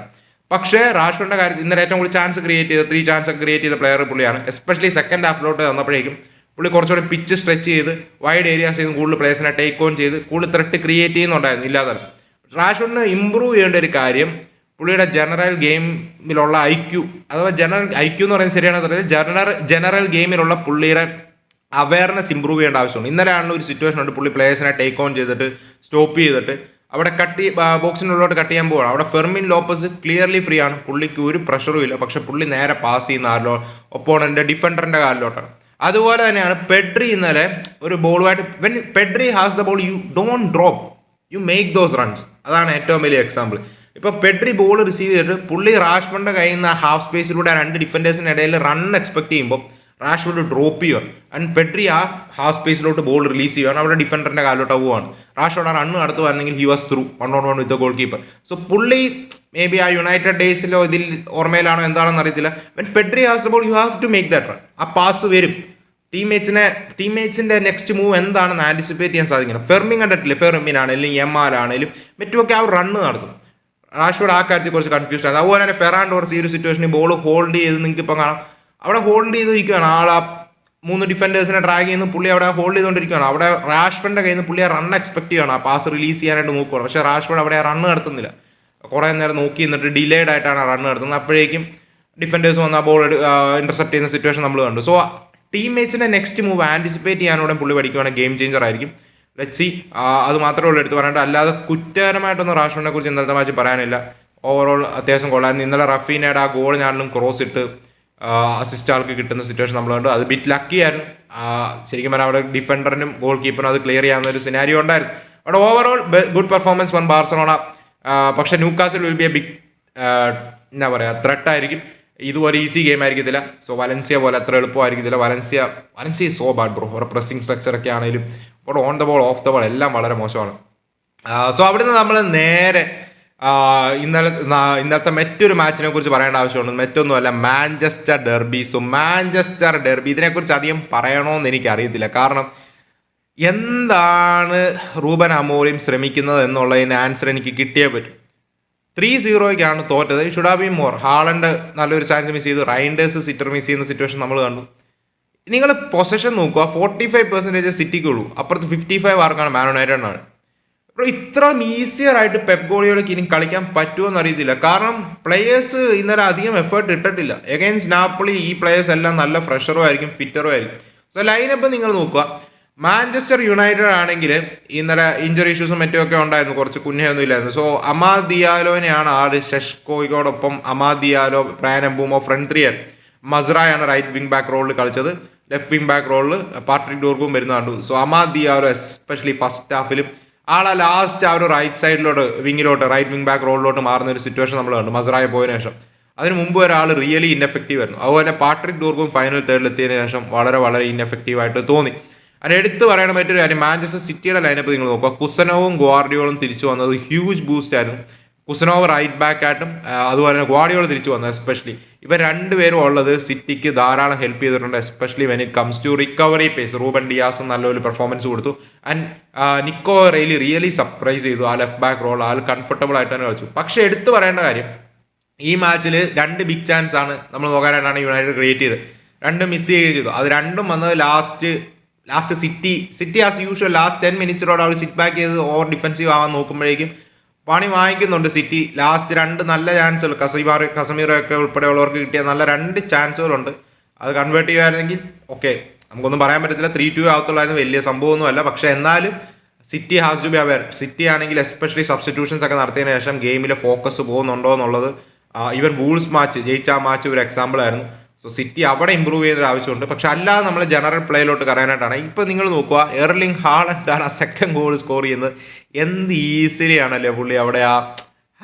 [SPEAKER 1] പക്ഷേ റാഷ്ഫോർഡിന്റെ കാര്യത്തിൽ ഇന്നലെ ഏറ്റവും കൂടുതൽ ചാൻസ് ക്രിയേറ്റ് ചെയ്ത ത്രീ ചാൻസ് ക്രിയേറ്റ് ചെയ്ത പ്ലെയർ പുള്ളിയാണ്. എസ്പെഷ്യലി സെക്കൻഡ് ഹാഫിലോട്ട് വന്നപ്പോഴേക്കും പുള്ളി കുറച്ചുകൂടി പിച്ച് സ്ട്രെച്ച് ചെയ്ത് വൈഡ് ഏരിയാസ് ചെയ്ത് കൂടുതൽ പ്ലേസിനെ ടേക്ക് ഓൺ ചെയ്ത് കൂടുതൽ ത്രെട്ട് ക്രിയേറ്റ് ചെയ്യുന്നുണ്ടായിരുന്നു ഇല്ലാതെ. റാഷ്വണിന് ഇമ്പ്രൂവ് ചെയ്യേണ്ട ഒരു കാര്യം പുള്ളിയുടെ ജനറൽ ഗെയിമിലുള്ള ഐ ക്യു അഥവാ ജനറൽ ഐ ക്യു എന്ന് പറയുന്നത് ശരിയാണ് പറയുന്നത് ജനറൽ ജനറൽ ഗെയിമിലുള്ള പുള്ളിയുടെ അവയർനെസ് ഇമ്പ്രൂവ് ചെയ്യേണ്ട ആവശ്യമുണ്ട്. ഇന്നലെയാണ് ഒരു സിറ്റുവേഷൻ ഉണ്ട് പുള്ളി പ്ലേയേഴ്സിനെ ടേക്ക് ഓൺ ചെയ്തിട്ട് സ്റ്റോപ്പ് ചെയ്തിട്ട് അവിടെ കട്ട് ബോക്സിനുള്ളിലോട്ട് കട്ട് ചെയ്യാൻ പോവാണ്. അവിടെ ഫെർമിൻ ലോപ്പസ് ക്ലിയർലി ഫ്രീ ആണ്. പുള്ളിക്ക് ഒരു പ്രഷറും ഇല്ല. പക്ഷെ പുള്ളി നേരെ പാസ് ചെയ്യുന്ന ആരിലോ ഒപ്പോണന്റെ ഡിഫൻഡറിന്റെ കാലിലോട്ടാണ്. അതുപോലെ തന്നെയാണ് പെഡ്രി ഇന്നലെ ഒരു ബോളുമായിട്ട് when Pedri has the ball you don't drop you make those runs അതാണ് ഏറ്റവും വലിയ എക്സാമ്പിൾ ഇപ്പൊ പെഡ്രി ബോൾ റിസീവ് ചെയ്തിട്ട് പുള്ളി റാഷ്മന്റെ കയ്യിൽ നിന്ന് ഹാഫ് സ്പേസിലൂടെ രണ്ട് ഡിഫൻഡേഴ്സിന് ഇടയിൽ റൺ എക്സ്പെക്ട് ചെയ്യുമ്പോൾ റാഷ്ഫോർഡ് ഡ്രോപ്പ് ചെയ്യുവാൻ ആൻഡ് പെട്രി ആ ഹാഫ് സ്പേസിലോട്ട് ബോൾ റിലീസ് ചെയ്യുകയാണ്. അവിടെ ഡിഫൻഡറിന്റെ കാലോട്ട് പോവുകയാണ്. റാഷ്ഫോർഡ് ആ run നടത്തുവാണെങ്കിൽ he was through one on one with goalkeeper so പുള്ളി മേ ബി ആ യുണൈറ്റഡ് ഡേയ്സിലോ ഇതിൽ ഓർമ്മയിലാണോ എന്താണെന്ന് അറിയത്തില്ല. When Pedri has the ball you have to make that run ആ പാസ് വരും. ടീംമേറ്റ്സിനെ ടീംമേറ്റ്സിന്റെ നെക്സ്റ്റ് മൂവ് എന്താണെന്ന് ആന്റിസിപ്പേറ്റ് ചെയ്യാൻ സാധിക്കണം ഫെർമിങ് കണ്ടിട്ടില്ല? ഫെർമിൻ ആണെങ്കിലും എം ആർ ആണെങ്കിലും മറ്റുമൊക്കെ ആ റണ്ണ് നടത്തും. റാഷ്ഫോർഡ് ആ കാര്യത്തിൽ കുറച്ച് കൺഫ്യൂസ്ഡ് ആണ്. അതുപോലെ തന്നെ ഫെറാൻ ഈ ഒരു സിറ്റുവേഷനിൽ ബോൾ ഹോൾഡ് ചെയ്ത് നിങ്ങൾക്ക് ഇപ്പം കാണാം. അവിടെ ഹോൾഡ് ചെയ്തിരിക്കുകയാണ് ആൾ ആ മൂന്ന് ഡിഫൻഡേഴ്സിനെ ഡ്രാഗ് ചെയ്യുന്ന. പുള്ളി അവിടെ ഹോൾഡ് ചെയ്തുകൊണ്ടിരിക്കുകയാണ് അവിടെ റാഷ്ഫോർഡിന്റെ കയ്യിൽ നിന്ന് പുള്ളി ആ റൺ എക്സ്പെക്ട് ചെയ്യണം ആ പാസ് റിലീസ് ചെയ്യാനായിട്ട് നോക്കുകയാണ് പക്ഷേ റാഷ്ഫോർഡ് അവിടെ റൺ നടത്തുന്നില്ല. കുറേ നേരം നോക്കി നിന്നിട്ട് ഡിലേഡ് ആയിട്ടാണ് റൺ നടത്തുന്നത്. അപ്പോഴേക്കും ഡിഫൻഡേഴ്സ് വന്ന് ആ ബോൾ ഇന്റർസെപ്റ്റ് ചെയ്യുന്ന സിറ്റുവേഷൻ നമ്മൾ കണ്ടു. സോ ടീംമേറ്റ്സിന്റെ നെക്സ്റ്റ് മൂവ് ആന്റിസിപ്പേറ്റ് ചെയ്യാനോടെ പുള്ളി പഠിക്കുവാണെങ്കിൽ ഗെയിം ചേഞ്ചർ ആയിരിക്കും. ലെറ്റ് സി അത് മാത്രമേ ഉള്ളൂ എടുത്ത് പറയേണ്ടത്. അല്ലാതെ കുറ്റകരമായിട്ടൊന്നും റാഷ്മണിനെ കുറിച്ച് ഇന്നലത്തെ മാച്ച് പറയാനില്ല. ഓവറോൾ അത്യാവശ്യം കൊള്ളായിരുന്നു ഇന്നലെ റഫീനയുടെ ആ ഗോൾ ഞാനും ക്രോസ് ഇട്ട് അസിസ്റ്റ് ആൾക്ക് കിട്ടുന്ന സിറ്റുവേഷൻ നമ്മൾ കണ്ടു. അത് ബിറ്റ് ലക്കി ആയിരുന്നു. ശരിക്കും പറഞ്ഞാൽ അവിടെ ഡിഫൻഡറിനും ഗോൾ കീപ്പറിനും അത് ക്ലിയർ ചെയ്യാവുന്ന ഒരു സിനാരിയോ ഉണ്ടായിരുന്നു. അവിടെ overall good performance won Barcelona പക്ഷേ Newcastle will be a big എന്താ പറയുക ത്രെട്ട് ആയിരിക്കും. ഇതുപോലെ ഈസി ഗെയിം ആയിരിക്കത്തില്ല. സോ വലൻസിയ പോലെ അത്ര എളുപ്പമായിരിക്കത്തില്ല. Valencia Valencia so bad bro അവരുടെ പ്രസ്സിംഗ് സ്ട്രക്ചർ ഒക്കെ ആണെങ്കിലും അവിടെ on the ball off the ball എല്ലാം വളരെ മോശമാണ്. സോ അവിടുന്ന് നമ്മൾ നേരെ ഇന്നലെ ഇന്നലത്തെ മറ്റൊരു മാച്ചിനെ കുറിച്ച് പറയേണ്ട ആവശ്യമുണ്ട്. മറ്റൊന്നുമല്ല Manchester derby so Manchester derby ഇതിനെക്കുറിച്ച് അധികം പറയണമെന്ന് എനിക്ക് അറിയത്തില്ല കാരണം എന്താണ് റൂബൻ അമോറിയും ശ്രമിക്കുന്നത് എന്നുള്ളതിന് ആൻസർ എനിക്ക് കിട്ടിയേ പറ്റും. ത്രീ സീറോയ്ക്കാണ് തോറ്റത്. ഷുഡ് ബി മോർ ഹാളന്റെ നല്ലൊരു ചാൻസ് മിസ് ചെയ്തു. റൈൻഡേഴ്സ് സിറ്റർ മിസ് ചെയ്യുന്ന സിറ്റുവേഷൻ നമ്മൾ കണ്ടു. നിങ്ങൾ പൊസഷൻ നോക്കുക. ഫോർട്ടി ഫൈവ് പെർസെന്റേജ് സിറ്റിക്കുള്ളൂ അപ്പുറത്ത് ഫിഫ്റ്റി ഫൈവ് ആർക്കാണ് മാൻ ബ്രോ ഇത്ര ഈസിയർ ആയിട്ട് പെപ് ഗോളിയോടൊക്കെ ഇനി കളിക്കാൻ പറ്റുമോ എന്ന് അറിയത്തില്ല. കാരണം പ്ലേയേഴ്സ് ഇന്നലെ അധികം എഫേർട്ട് ഇട്ടിട്ടില്ല. എഗൈൻസ്റ്റ് നാപ്പിളി ഈ പ്ലേയേഴ്സ് എല്ലാം നല്ല ഫ്രഷറും ആയിരിക്കും ഫിറ്ററും ആയിരിക്കും. സോ ലൈനപ്പ് നിങ്ങൾ നോക്കുക. മാഞ്ചസ്റ്റർ യുണൈറ്റഡ് ആണെങ്കിൽ ഇന്നലെ ഇഞ്ചറി ഇഷ്യൂസും മറ്റുമൊക്കെ ഉണ്ടായിരുന്നു. കുറച്ച് കുഞ്ഞൊന്നും ഇല്ലായിരുന്നു. സോ അമാ ദിയാലോനെയാണ് ആറ് ഷെഷ്കോയ്ക്കോടൊപ്പം അമാ ദിയാലോ പ്രാനംബൂമോ ഫ്രണ്ട് ത്രീയർ മസ്റായാണ് റൈറ്റ് വിങ് ബാക്ക് റോളിൽ കളിച്ചത്. ലെഫ്റ്റ് വിങ് ബാക്ക് റോളിൽ പാട്രിക് ഡോർഗും വരുന്ന so Amad Diallo especially first ഹാഫിലും ആളെ ലാസ്റ്റ് ആ ഒരു റൈറ്റ് സൈഡിലോട്ട് വിങ്ങിലോട്ട് റൈറ്റ് വിങ് ബാക്ക് റോളിലോട്ട് മാറുന്ന ഒരു സിറ്റുവേഷൻ നമ്മൾ കണ്ടു മസറായ പോയതിനു ശേഷം. അതിന് മുമ്പ് ഒരാൾ റിയലി ഇൻഎഫക്റ്റീവ് ആയിരുന്നു. അതുപോലെ പാട്രിക് ഡോർഗും ഫൈനൽ തേർഡിൽ എത്തിയതിനു ശേഷം വളരെ വളരെ ഇൻഎഫക്റ്റീവ് ആയിട്ട് തോന്നി. അതിന് എടുത്തു പറയണ മറ്റൊരു കാര്യം മാഞ്ചസ്റ്റർ സിറ്റിയുടെ ലൈനപ്പ് നിങ്ങൾ നോക്കുക. കുസനവും ഗ്വാർഡിയോളും തിരിച്ചു വന്നത് ഹ്യൂജ് ബൂസ്റ്റ് ആയിരുന്നു. കുസനോവ് റൈറ്റ് ബാക്ക് ആയിട്ടും അതുപോലെ തന്നെ ഗ്വാഡിയോൾ തിരിച്ചു വന്നത് എസ്പെഷ്യലി ഇവർ രണ്ടുപേരും ഉള്ളത് സിറ്റിക്ക് ധാരാളം ഹെൽപ്പ് ചെയ്തിട്ടുണ്ട് especially when it comes to recovery pace Ruben ഡിയാസും നല്ലൊരു പെർഫോമൻസ് കൊടുത്തു. And Nico Reilly really surprise ചെയ്തു ആ ലെഫ്റ്റ് ബാക്ക് റോൾ ആൾ കംഫർട്ടബിൾ ആയിട്ട് തന്നെ കളിച്ചു. പക്ഷേ എടുത്തു പറയേണ്ട കാര്യം ഈ മാച്ചിൽ രണ്ട് ബിഗ് ചാൻസ് ആണ് നമ്മൾ നോക്കാനായിട്ടാണ് യുണൈറ്റഡ് ക്രിയേറ്റ് ചെയ്തത്. രണ്ടും മിസ് ചെയ്യുകയും ചെയ്തു. അത് രണ്ടും വന്നത് last last City City as usual last ten മിനിറ്റ്സിലോട് അവർ സിറ്റ് ബാക്ക് ചെയ്ത് ഓവർ ഡിഫൻസീവ് ആവാൻ നോക്കുമ്പോഴേക്കും പണി വാങ്ങിക്കുന്നുണ്ട് സിറ്റി. ലാസ്റ്റ് രണ്ട് നല്ല ചാൻസുകൾ കസീമാർ കസമീറൊക്കെ ഉൾപ്പെടെയുള്ളവർക്ക് കിട്ടിയ നല്ല രണ്ട് ചാൻസുകളുണ്ട് അത് കൺവേർട്ട് ചെയ്യുമായിരുന്നെങ്കിൽ ഓക്കെ നമുക്കൊന്നും പറയാൻ പറ്റത്തില്ല. ത്രീ ടു ആകത്തുള്ളായിരുന്നു വലിയ സംഭവമൊന്നുമല്ല. പക്ഷേ എന്നാലും City has to be aware City ആണെങ്കിൽ എസ്പെഷ്യലി സബ്സ്റ്റിറ്റ്യൂഷൻസ് ഒക്കെ നടത്തിയതിനു ശേഷം ഗെയിമിലെ ഫോക്കസ് പോകുന്നുണ്ടോ എന്നുള്ളത് ഈവൻ ബൂൾസ് മാച്ച് ജയിച്ച മാച്ച് ഒരു എക്സാമ്പിൾ ആയിരുന്നു. സോ സിറ്റി അവിടെ ഇമ്പ്രൂവ് ചെയ്യേണ്ട ആവശ്യമുണ്ട്. പക്ഷെ അല്ലാതെ നമ്മൾ ജനറൽ പ്ലേയിലോട്ട് കറിയാനായിട്ടാണ് ഇപ്പം നിങ്ങൾ നോക്കുക എർലിംഗ് ഹാളൻഡാണ് ആ സെക്കൻഡ് ഗോൾ സ്കോർ ചെയ്യുന്നത്. എന്ത് ഈസിലിയാണല്ലേ പുള്ളി അവിടെ ആ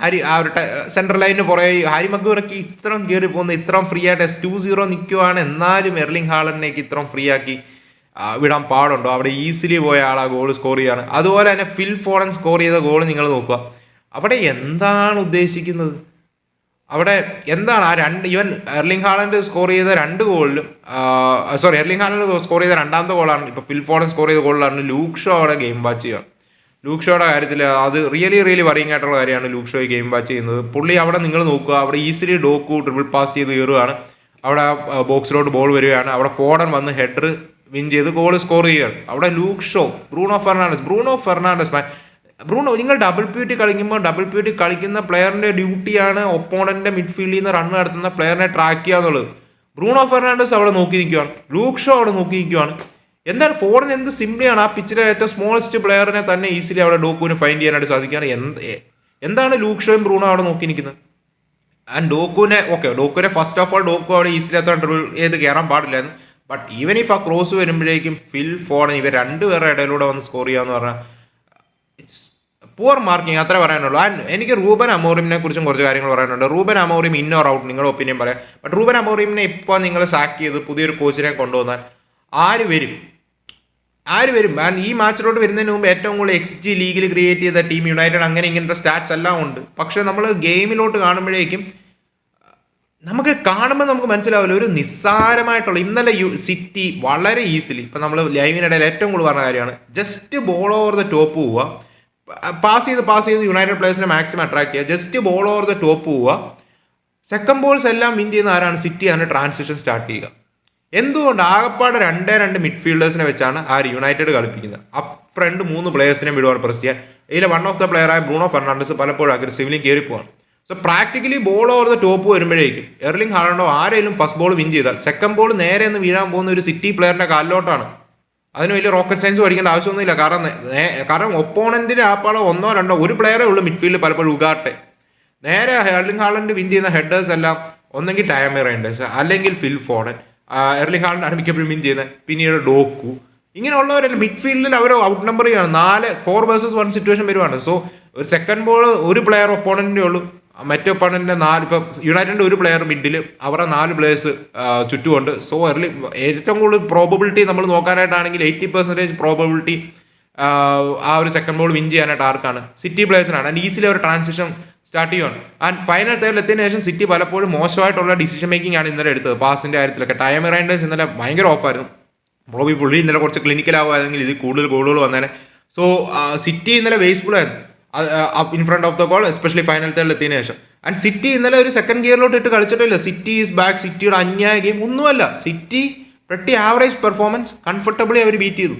[SPEAKER 1] ഹാരി ആ ഒരു സെൻട്രൽ ലൈനിന് പുറകെ ഹാരി മഗ്ഗൂറൊക്കെ ഇത്രയും കയറി പോകുന്ന ഇത്രയും ഫ്രീ ആയിട്ട് എസ് ടു സീറോ നിൽക്കുവാണ് എന്നാലും എർലിംഗ് ഹാളനേക്ക് ഇത്രയും ഫ്രീ ആക്കി വിടാൻ പാടുണ്ടോ? അവിടെ ഈസിലി പോയ ആൾ ആ ഗോൾ സ്കോർ ചെയ്യാണ്. അതുപോലെ തന്നെ ഫിൽ ഫോറൻ സ്കോർ ചെയ്ത ഗോൾ നിങ്ങൾ നോക്കുക. അവിടെ എന്താണ് ഉദ്ദേശിക്കുന്നത്? അവിടെ എന്താണ് ആ രണ്ട് ഇവൻ എർലിംഗ് ഹാളൻഡ് സ്കോർ ചെയ്ത രണ്ട് ഗോളിലും സോറി എർലിംഗ് ഹാലൻഡ് സ്കോർ ചെയ്ത രണ്ടാമത്തെ ഗോളാണ് ഇപ്പോൾ ഫിൽ ഫോറൻ സ്കോർ ചെയ്ത ഗോളിലാണ് ലൂക്ക് ഷോ അവിടെ ഗെയിം വാച്ച് ചെയ്യുക. ലൂക്ക് ഷോയുടെ കാര്യത്തിൽ അത് റിയലി റിയലി വറിയിങ് ആയിട്ടുള്ള കാര്യമാണ് ലൂക്ക് ഷോയ് ഗെയിം വാച്ച് ചെയ്യുന്നത്. പുള്ളി അവിടെ നിങ്ങൾ നോക്കുക അവിടെ ഈസിലി ഡോക്കു ട്രിപ്പിൾ പാസ് ചെയ്ത് കയറുകയാണ്. അവിടെ ബോക്സിലോട്ട് ബോൾ വരികയാണ്. അവിടെ ഫോഡൻ വന്ന് ഹെഡർ വിൻ ചെയ്ത് ഗോൾ സ്കോർ ചെയ്യുകയാണ്. അവിടെ Luke Shaw Bruno Fernandes Bruno Fernandes man Bruno നിങ്ങൾ ഡബിൾ പ്യൂട്ടി കളിക്കുമ്പോൾ ഡബിൾ പ്യൂട്ടി കളിക്കുന്ന പ്ലെയറിന്റെ ഡ്യൂട്ടിയാണ് ഒപ്പോണന്റെ മിഡ്ഫീൽഡിൽ നിന്ന് റൺ നടത്തുന്ന പ്ലെയറിനെ ട്രാക്ക് ചെയ്യുക എന്നുള്ളത്. ബ്രൂണോ ഫെർണാണ്ടസ് അവിടെ നോക്കി നിൽക്കുകയാണ് ലൂക്ക് ഷോ അവിടെ നോക്കി നിൽക്കുകയാണ് എന്താണ് ഫോറിൻ എന്ത് സിംപ്ലിയാണ് ആ പിച്ചിലെ ഏറ്റവും സ്മോളസ്റ്റ് പ്ലെയറിനെ തന്നെ ഈസിലി അവിടെ ഡോക്കുവിന് ഫൈൻഡ് ചെയ്യാനായിട്ട് സാധിക്കുകയാണ്. എന്ത് എന്താണ് ലൂക്ക് ഷോയും ബ്രൂണോ അവിടെ നോക്കി നിൽക്കുന്നത്? ആൻഡ് ഡോക്കുവിനെ ഓക്കെ ഡോക്കുവിനെ ഫസ്റ്റ് ഓഫ് ഓൾ ഡോക്കു അവിടെ ഈസിലി അത്ര ഡ്രിൽ ചെയ്ത് കയറാൻ പാടില്ലായിരുന്നു ബട്ട് ഈവൻ ഇഫ് ആ ക്രോസ് വരുമ്പോഴേക്കും ഫിൽ ഫോൺ ഇവർ രണ്ടുപേരുടെ ഇടയിലൂടെ വന്ന് സ്കോർ ചെയ്യാന്ന് പറഞ്ഞാൽ പൂർ മാർക്കിംഗ് അത്ര പറയാനുള്ളൂ. ആൻഡ് എനിക്ക് റൂബൻ അമോറിമിനെ കുറിച്ചും കുറച്ച് കാര്യങ്ങൾ പറയാനുണ്ട്. Ruben Amorim in or out നിങ്ങളുടെ ഒപ്പീനിയൻ പറയാം. ബട്ട് റൂബൻ അമോറിമിനെ ഇപ്പോൾ നിങ്ങൾ സാക്ക് ചെയ്ത് പുതിയൊരു കോച്ചിനെ കൊണ്ടുവന്നാൽ ആര് വരും? ആര് വരും? ആൻഡ് ഈ മാച്ചിലോട്ട് വരുന്നതിന് മുമ്പ് ഏറ്റവും കൂടുതൽ എക്സ് ജി ലീഗിൽ ക്രിയേറ്റ് ചെയ്ത ടീം യുണൈറ്റഡ് അങ്ങനെ ഇങ്ങനത്തെ സ്റ്റാറ്റ്സ് എല്ലാം ഉണ്ട്. പക്ഷേ നമ്മൾ ഗെയിമിലോട്ട് കാണുമ്പോഴേക്കും നമുക്ക് കാണുമ്പോൾ നമുക്ക് മനസ്സിലാവില്ല. ഒരു നിസ്സാരമായിട്ടുള്ള ഇന്നലെ യു സിറ്റി വളരെ ഈസിലി ഇപ്പം നമ്മൾ ലൈവിനിടയിൽ ഏറ്റവും കൂടുതൽ പറഞ്ഞ കാര്യമാണ്. Just ball over the top പോവുക. പാസ് ചെയ്ത് പാസ് ചെയ്ത് യുണൈറ്റഡ് പ്ലേയേഴ്സിനെ മാക്സിമം അട്രാക്ട് ചെയ്യുക. Just ball over the top പോവുക. സെക്കൻഡ് ബോൾസ് എല്ലാം വിൻ ചെയ്യുന്ന ആരാണ്? സിറ്റി ആണ് ട്രാൻസിഷൻ സ്റ്റാർട്ട് ചെയ്യുക. എന്തുകൊണ്ട് ആകപ്പാട് രണ്ടേ രണ്ട് മിഡ്ഫീൽഡേഴ്സിനെ വെച്ചാണ് ആര് യുണൈറ്റഡ് കളിപ്പിക്കുന്നത്? അപ്പ് ഫ്രണ്ട് മൂന്ന് പ്ലേയേഴ്സിനെ വിടുവാണ് പ്രസ് ചെയ്യാൻ ഇതിലെ വൺ ഓഫ് ദ പ്ലെയറായ ബ്രൂണോ ഫെർണാണ്ടസ് പലപ്പോഴും അഗ്രസീവ്ലി കയറി പോവാണ്. So practically ball over the top വരുമ്പോഴേക്കും എർലിംഗ് ഹാളണ്ടോ ആരെങ്കിലും ഫസ്റ്റ് ബോൾ വിൻ ചെയ്താൽ സെക്കൻഡ് ബോൾ നേരെ എന്ന് വീഴാൻ പോകുന്ന ഒരു സിറ്റി പ്ലെയറിന്റെ കാലിലോട്ടാണ് അതിന് വലിയ റോക്കറ്റ് സയൻസ് പഠിക്കേണ്ട ആവശ്യമൊന്നുമില്ല. കാരണം കാരണം ഒപ്പോണന്റിന്റെ ആപ്പാളോ ഒന്നോ രണ്ടോ ഒരു പ്ലെയറേ ഉള്ളൂ മിഡ്ഫീൽഡിൽ പലപ്പോഴും ഉഗാട്ടെ. നേരെ ഹെർലിംഗ് ഹാളൻഡ് വിൻ ചെയ്യുന്ന ഹെഡേഴ്സ് എല്ലാം ഒന്നെങ്കിൽ ടയമേ അല്ലെങ്കിൽ ഫിൽ ഫോഡൻ എർലിംഗ് ആണ് മിക്കപ്പോഴും വിൻ ചെയ്യുന്നത്. പിന്നീട് ഡോക്കു ഇങ്ങനെയുള്ളവരല്ല മിഡ്ഫീൽഡിൽ അവർ ഔട്ട് നമ്പർ ചെയ്യാണ് നാല് ഫോർ വേഴ്സസ് വൺ സിറ്റുവേഷൻ വരുവാണ്. സോ ഒരു സെക്കൻഡ് ബോൾ ഒരു പ്ലെയർ ഒപ്പോണന്റിന്റെ ഉള്ളൂ. മറ്റേ ഒപ്പണന്റെ നാല് ഇപ്പം യുണൈറ്റഡിന്റെ ഒരു പ്ലെയർ മിഡിൽ അവരുടെ നാല് പ്ലേയേഴ്സ് ചുറ്റുമുണ്ട്. സോ എർലി ഏറ്റവും കൂടുതൽ പ്രോബബിലിറ്റി നമ്മൾ നോക്കാനായിട്ടാണെങ്കിൽ എയ്റ്റി പെർസെന്റേജ് പ്രോബബിലിറ്റി ആ ഒരു സെക്കൻഡ് ബോൾ വിൻ ചെയ്യാനായിട്ട് ആർക്കാണ്? സിറ്റി പ്ലേയേഴ്സിനാണ് ആൻഡ് ഈസിലി അവർ ട്രാൻസിഷൻ സ്റ്റാർട്ട് ചെയ്യുകയാണ് ആൻഡ് ഫൈനൽ തേർഡിൽ എത്തിയതിനു ശേഷം സിറ്റി പലപ്പോഴും മോശമായിട്ടുള്ള ഡിസിഷൻ മേക്കിംഗ് ആണ് ഇന്നലെ എടുത്തത്. പാസിന്റെ കാര്യത്തിലൊക്കെ. ടൈം റൈൻഡേഴ്സ് ഇന്നലെ ഭയങ്കര ഓഫായിരുന്നു റോബി പുള്ളി ഇന്നലെ കുറച്ച് ക്ലിനിക്കൽ ആവുമായിരുന്നെങ്കിൽ ഇതിൽ കൂടുതൽ ഗോളുകൾ വന്നേനെ. സോ സിറ്റി ഇന്നലെ വേസ്റ്റ്ഫുൾ ആയിരുന്നു. In front of the goal especially final തേർഡിൽ എത്തിയതിനു ശേഷം. ആൻഡ് സിറ്റി ഇന്നലെ ഒരു സെക്കൻഡ് ഗിയറിലോട്ട് ഇട്ട് കളിച്ചിട്ടില്ല സിറ്റി ഈസ് ബാക്ക് സിറ്റിയുടെ അന്യായ ഗെയിം ഒന്നുമല്ല. City pretty average performance comfortably അവർ ബീറ്റ് ചെയ്തു.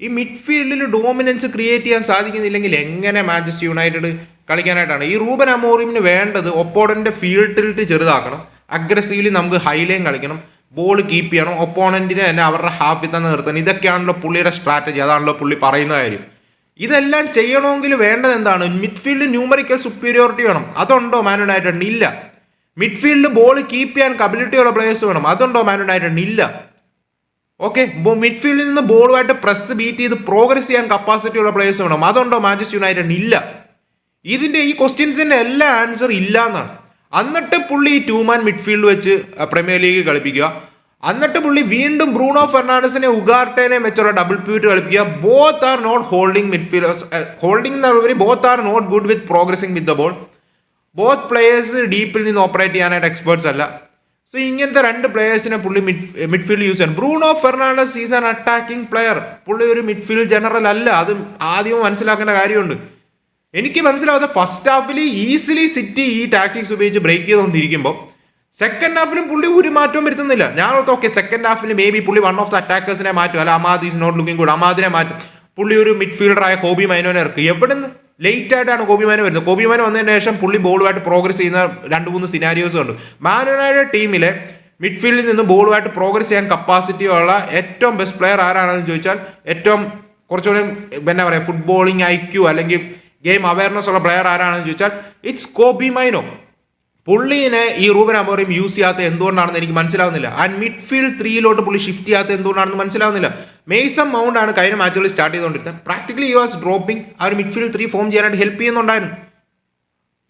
[SPEAKER 1] ഈ മിഡ്ഫീൽഡിൽ ഡോമിനൻസ് ക്രിയേറ്റ് ചെയ്യാൻ സാധിക്കുന്നില്ലെങ്കിൽ എങ്ങനെ മാഞ്ചസ്റ്റർ യുണൈറ്റഡ് കളിക്കാനായിട്ടാണ്? ഈ റൂബൻ അമോറിമിന് വേണ്ടത് ഒപ്പോണന്റെ ഫീൽഡിലിട്ട് ചെറുതാക്കണം. അഗ്രസീവ്ലി നമുക്ക് ഹൈലൈൻ കളിക്കണം. ബോൾ കീപ്പ് ചെയ്യണം. ഒപ്പോണന്റിനെ തന്നെ അവരുടെ ഹാഫിൽ തന്നെ നിർത്തണം. ഇതൊക്കെയാണല്ലോ പുള്ളിയുടെ സ്ട്രാറ്റജി അതാണല്ലോ പുള്ളി പറയുന്ന കാര്യം. ഇതെല്ലാം ചെയ്യണമെങ്കിൽ വേണ്ടത് എന്താണ്? മിഡ്ഫീൽഡ് ന്യൂമറിക്കൽ സുപ്പീരിയോറിറ്റി വേണം. അതുണ്ടോ മാൻ യുണൈറ്റഡിന് ഇല്ല. മിഡ്ഫീൽഡ് ബോൾ കീപ്പ് ചെയ്യാൻ കബിലിറ്റിയുള്ള പ്ലേയേഴ്സ് വേണം. അതുണ്ടോ മാൻ യുണൈറ്റഡിന് ഇല്ല. ഓക്കെ മിഡ്ഫീൽഡിൽ നിന്ന് ബോളുമായിട്ട് പ്രസ് ബീറ്റ് ചെയ്ത് പ്രോഗ്രസ് ചെയ്യാൻ കപ്പാസിറ്റി ഉള്ള പ്ലേയേഴ്സ് വേണം. അതുണ്ടോ മാഞ്ചസ്റ്റർ യുണൈറ്റഡിന് ഇല്ല. ഇതിന്റെ ഈ ക്വസ്റ്റ്യൻസിന്റെ എല്ലാ ആൻസർ ഇല്ല എന്നാണ് എന്നിട്ട് പുള്ളി ഈ ടൂമാൻ മിഡ്ഫീൽഡ് വെച്ച് പ്രീമിയർ ലീഗ് കളിപ്പിക്കുക. എന്നിട്ട് പുള്ളി വീണ്ടും ബ്രൂണോ ഫെർണാണ്ടസിനെ ഉഗാർട്ടേനെ വെച്ചുള്ള double pivot കളിപ്പിക്കുക. Both are not holding midfielders holding എന്നുള്ളവർ both are not good with progressing with the ball both players ഡീപ്പിൽ നിന്ന് ഓപ്പറേറ്റ് ചെയ്യാനായിട്ട് എക്സ്പേർട്സ് അല്ല. സോ ഇങ്ങനത്തെ രണ്ട് പ്ലേയേഴ്സിനെ പുള്ളി മിഡ് മിഡ്ഫീൽഡ് യൂസ് ചെയ്യണം Bruno Fernandes is an attacking player പുള്ളി ഒരു മിഡ്ഫീൽഡ് ജനറൽ അല്ല. അത് ആദ്യം മനസ്സിലാക്കേണ്ട കാര്യമുണ്ട്. എനിക്ക് മനസ്സിലാവാത്ത ഫസ്റ്റ് ഹാഫിൽ ഈസിലി സിറ്റി ഈ ടാക്ടിക്സ് ഉപയോഗിച്ച് ബ്രേക്ക് ചെയ്തുകൊണ്ടിരിക്കുമ്പോൾ സെക്കൻഡ് ഹാഫിലും പുള്ളി ഒരു മാറ്റവും വരുത്തുന്നില്ല. ഞാൻ ഓർത്ത് ഓക്കെ സെക്കൻഡ് ഹാഫിൽ മേ ബി പുള്ളി വൺ ഓഫ് ദ അറ്റാക്കേഴ്സിനെ മാറ്റും. അല്ല Amad is not looking good അമാദിനെ മാറ്റും. പുള്ളി ഒരു മിഡ്ഫീൽഡറായ കോബി മൈനോനെ ഇറക്കും. എവിടെ നിന്ന് ലേറ്റ് ആയിട്ടാണ് കോബി മൈനോ വരുന്നത്. കോബി മൈനോ വന്നതിന് ശേഷം പുള്ളി ബോളുമായിട്ട് പ്രോഗ്രസ് ചെയ്യുന്ന രണ്ട് മൂന്ന് സിനാരിയോസ് ഉണ്ട്. മാനോനയുടെ ടീമിലെ മിഡ്ഫീൽഡിൽ നിന്ന് ബോളുമായിട്ട് പ്രോഗ്രസ് ചെയ്യാൻ കപ്പാസിറ്റി ഉള്ള ഏറ്റവും ബെസ്റ്റ് പ്ലെയർ ആരാണെന്ന് ചോദിച്ചാൽ ഏറ്റവും കുറച്ചുകൂടി എന്നാ പറയുക ഫുട്ബോളിംഗ് ഐക്യു അല്ലെങ്കിൽ ഗെയിം അവയർനെസ് ഉള്ള പ്ലെയർ ആരാണെന്ന് ചോദിച്ചാൽ ഇറ്റ്സ് കോബി മൈനോ. പുള്ളീനെ ഈ റൂബൻ അമോറിയും യൂസ് ചെയ്യാത്ത എന്തുകൊണ്ടാണെന്ന് എനിക്ക് മനസ്സിലാവുന്നില്ല. ആൻഡ് മിഡ്ഫീൽഡ് ത്രീയിലോട്ട് പുള്ളി ഷിഫ്റ്റ് ചെയ്യാത്ത എന്തുകൊണ്ടാണെന്ന് മനസ്സിലാവുന്നില്ല. മെയ്സം മൗണ്ട് ആണ് കഴിഞ്ഞ മാച്ചുകളിൽ സ്റ്റാർട്ട് ചെയ്തുകൊണ്ടിരുന്നത്. പ്രാക്ടിക്കലി യു വാസ് ഡ്രോപ്പിംഗ് ആ ഒരു മിഡ്ഫീൽഡ് ത്രീ ഫോം ചെയ്യാനായിട്ട് ഹെൽപ്പ് ചെയ്യുന്നുണ്ടായിരുന്നു.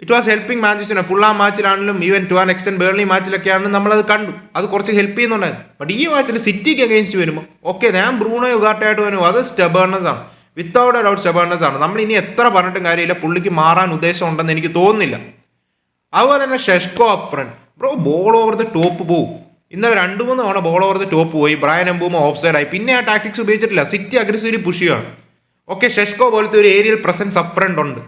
[SPEAKER 1] It was helping Manchester full ആ മാച്ചിലാണെങ്കിലും even to an extent Burnley മാച്ചിലൊക്കെയാണെങ്കിലും നമ്മളത് കണ്ടു. അത് കുറച്ച് ഹെൽപ്പ് ചെയ്യുന്നുണ്ടായിരുന്നു. ബട്ട് ഈ മാച്ചിൽ സിറ്റിക്ക് അഗേൻസ്റ്റ് വരുമ്പോൾ ഓക്കെ ഞാൻ ബ്രൂണോ യുഗാർട്ടായിട്ട് വരും. അത് സ്റ്റെബേർണസ് ആണ്. വിത്തൗട്ട് ഡൗട്ട് സ്റ്റെബേർണസ് ആണ്. നമ്മൾ ഇനി എത്ര പറഞ്ഞിട്ടും കാര്യമില്ല. പുള്ളിക്ക് മാറാൻ ഉദ്ദേശം ഉണ്ടെന്ന് എനിക്ക് തോന്നുന്നില്ല. അതുപോലെ തന്നെ Sesko up front bro ball over the top പോവും. ഇന്നലെ രണ്ട് മൂന്ന് തവണ ബോൾ ഓവർ ദ ടോപ്പ് പോയി. ബ്രയൻ എംബൂമ ഓഫ് സൈഡ് ആയി. പിന്നെ ആ ടാക്ടിക്സ് ഉപയോഗിച്ചിട്ടില്ല. സിറ്റി അഗ്രസീവ് പുഷ് ചെയ്യുകയാണ് ഓക്കെ ഷെഷ്കോ പോലത്തെ ഒരു ഏരിയൽ പ്രസൻസ് അപ്പ് ഫ്രണ്ട് ഉണ്ട്.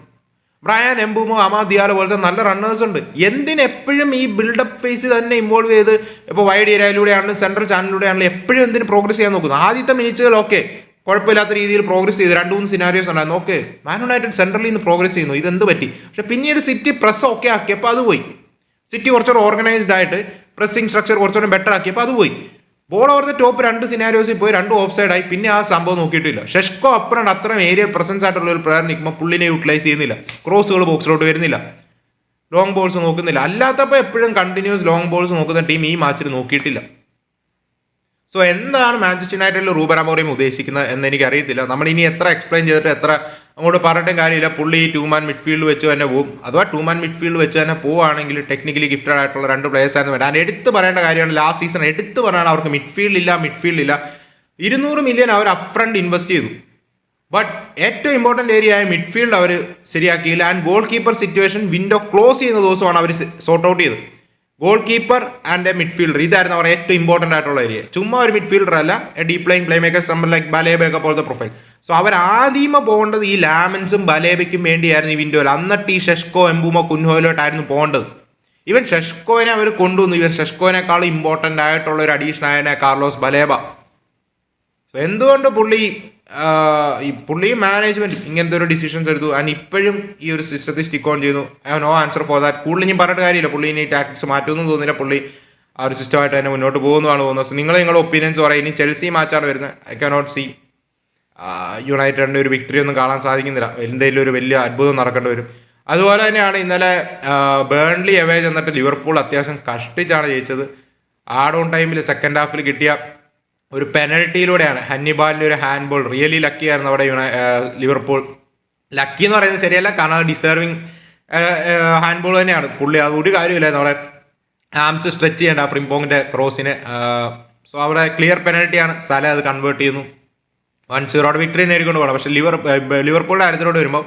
[SPEAKER 1] ബ്രയാൻ എംബൂമോ അമാ ദിയാലോ പോലത്തെ നല്ല റണ്ണേഴ്സ് ഉണ്ട്. എന്തിന് എപ്പോഴും ഈ ബിൽഡപ്പ് ഫേസ് തന്നെ ഇൻവോൾവ് ചെയ്ത്? ഇപ്പോൾ വൈഡ് ഏരിയയിലൂടെയാണ് സെൻട്രൽ ചാനലിലൂടെയാണെങ്കിലും എപ്പോഴും എന്തിന് പ്രോഗ്രസ് ചെയ്യാൻ നോക്കുന്നത് ആദ്യത്തെ മിനിറ്റുകൾ ഓക്കെ കുഴപ്പമില്ലാത്ത രീതിയിൽ പ്രോഗ്രസ് ചെയ്തു രണ്ട് മൂന്ന് സിനാരിയോസ് ഉണ്ടായിരുന്നു ഓക്കെ മാൻ യുണൈറ്റഡ് സെൻട്രലിൽ നിന്ന് പ്രോഗ്രസ് ചെയ്യുന്നു. ഇതെന്ത് പറ്റി? പക്ഷെ പിന്നീട് സിറ്റി പ്രസ് ഒക്കെ ആക്കിയപ്പോൾ അത് പോയി. സിറ്റി കുറച്ചുകൂടെ ഓർഗനൈസ്ഡ് ആയിട്ട് പ്രസ്സിംഗ് സ്ട്രക്ചർ കുറച്ചുകൂടെ ബെറ്റർ ആക്കിയപ്പോൾ അത് പോയി. ബോൾ ഓവർ ദ ടോപ്പ് രണ്ട് സിനാരിയോസിൽ പോയി രണ്ട് ഓഫ് സൈഡ് ആയി. പിന്നെ ആ സംഭവം നോക്കിയിട്ടില്ല. ഷെഷ്കോ അപ്പുറം അത്രയും ഏരിയ പ്രസൻസ് ആയിട്ടുള്ള ഒരു പ്ലെയർ നിൽക്കുമ്പോൾ പുള്ളിനെ യൂട്ടിലൈസ് ചെയ്യുന്നില്ല. ക്രോസുകൾ ബോക്സിലോട്ട് വരുന്നില്ല. ലോങ് ബോൾസ് നോക്കുന്നില്ല. അല്ലാത്തപ്പോൾ എപ്പോഴും കണ്ടിന്യൂസ് ലോങ് ബോൾസ് നോക്കുന്ന ടീം ഈ മാച്ചിൽ നോക്കിയിട്ടില്ല. സോ എന്താണ് മാഞ്ചസ്റ്റർ യുണൈറ്റഡിൽ റൂബൻ അമോറിയം ഉദ്ദേശിക്കുന്നത് എന്ന് എനിക്ക് അറിയത്തില്ല നമ്മൾ ഇനി എത്ര എക്സ്പ്ലെയിൻ ചെയ്തിട്ട് എത്ര അങ്ങോട്ട് പറഞ്ഞിട്ടും കാര്യമില്ല. പുള്ളി ഈ ടൂ മാൻ മിഡ്ഫീൽഡ് വെച്ച് തന്നെ പോവും. അഥവാ ടൂ മാൻ മിഡ്ഫീൽഡ് വെച്ച് തന്നെ പോവുകയാണെങ്കിൽ ടെക്നിക്കലി ഗിഫ്റ്റഡ് ആയിട്ടുള്ള രണ്ട് പ്ലേയേഴ്സ് ആയിരുന്നു അതിന് എടുത്ത് പറയേണ്ട കാര്യമാണ് ലാസ്റ്റ് സീസൺ എടുത്ത് പറയാണ് അവർക്ക് മിഡ്ഫീൽഡ് ഇല്ല മിഡ്ഫീൽഡ് ഇല്ല. ഇരുന്നൂറ് മില്യൺ അവർ അപ് ഫ്രണ്ട് ഇൻവെസ്റ്റ് ചെയ്തു. ബട്ട് ഏറ്റവും ഇമ്പോർട്ടന്റ് ഏരിയ ആയ മിഡ്ഫീൽഡ് അവർ ശരിയാക്കിയില്ല. And goalkeeper situation window close ചെയ്യുന്ന ദിവസമാണ് അവർ സോർട്ട് ഔട്ട് ചെയ്തത്. Goalkeeper and a midfielder ഇതായിരുന്നു അവർ ഏറ്റവും ഇമ്പോർട്ടന്റ് ആയിട്ടുള്ള ഏരിയ ചുമ്മാ ഒരു മിഡ്ഫീൽഡർ അല്ല ഡീപ് പ്ലേയിങ് പ്ലേ മേക്കേഴ്സ് നമ്മൾ ലൈക്ക് ബലേബയൊക്കെ പോലത്തെ പ്രൊഫൈൽ സോ അവർ ആദ്യമ പോകേണ്ടത് ഈ ലാമൻസും ബലേബയ്ക്കും വേണ്ടിയായിരുന്നു ഈ വിൻഡോയിൽ അന്നിട്ട് ഈ ഷെഷ്കോ എംബുമോ കുൻഹോയിലോട്ടായിരുന്നു പോകേണ്ടത്. ഈവൻ ഷെഷ്കോനെ അവർ കൊണ്ടുവന്നു. ഇവൻ ഷെഷ്കോനേക്കാളും ഇമ്പോർട്ടന്റ് ആയിട്ടുള്ള ഒരു അഡീഷണൽ ആയനെ കാർലോസ് ബലേബ എന്തുകൊണ്ട് പുള്ളി ഈ പുള്ളിയും മാനേജ്മെന്റ് ഇങ്ങനത്തെ ഒരു ഡിസിഷൻസ് എടുത്തു. ആൻഡ് ഇപ്പോഴും ഈ ഒരു സിസ്റ്റത്തിൽ സ്റ്റിക്ക് ഓൺ ചെയ്യുന്നു. I no answer for that കൂടുതൽ ഞാൻ പറഞ്ഞിട്ട് കാര്യമില്ല. പുള്ളി ഇനി ടാക്ടിക്സ് മാറ്റുമെന്ന് തോന്നുന്നില്ല. പുള്ളി ആ ഒരു സിസ്റ്റമായിട്ട് തന്നെ മുന്നോട്ട് പോകുന്നതാണ് തോന്നുന്നത്. നിങ്ങൾ നിങ്ങളുടെ ഒപ്പീനിയൻസ് പറയാം. ഇനി ചെൽസി മാച്ചാണ് വരുന്നത്. ഐ കാനോട്ട് സി യുണൈറ്റഡിന്റെ ഒരു വിക്ടറി ഒന്നും കാണാൻ സാധിക്കുന്നില്ല. എന്തെങ്കിലും ഒരു വലിയ അത്ഭുതം നടക്കേണ്ടി വരും. അതുപോലെ തന്നെയാണ് ഇന്നലെ ബേൺലി എവേ ചെന്നിട്ട് ലിവർപൂൾ അത്യാവശ്യം കഷ്ടിച്ചാണ് ജയിച്ചത്. ആഡ് ഓൺ ടൈമിൽ സെക്കൻഡ് ഹാഫിൽ കിട്ടിയ ഒരു പെനൽറ്റിയിലൂടെയാണ് ഹന്നിബാലിന്റെ ഒരു ഹാൻഡ് ബോൾ റിയലി ലക്കി ആയിരുന്നു അവിടെ ലിവർപൂൾ. ലക്കി എന്ന് പറയുന്നത് ശരിയല്ല കാരണം ഡിസേർവിങ് ഹാൻഡ് ബോൾ തന്നെയാണ്. പുള്ളി അത് ഒരു കാര്യമില്ലായിരുന്നു അവിടെ ആംസ് സ്ട്രെച്ച് ചെയ്യേണ്ട ഫ്രിംപോങ്ങിന്റെ ക്രോസിന് സോ അവിടെ ക്ലിയർ പെനൽറ്റിയാണ് സല അത് കൺവേർട്ട് ചെയ്യുന്നു. വൺ സീറോയുടെ വിക്ടറി നേടിക്കൊണ്ട് പോകണം. പക്ഷേ ലിവർ ലിവർപൂളിന്റെ കാര്യത്തിലോട്ട് വരുമ്പോൾ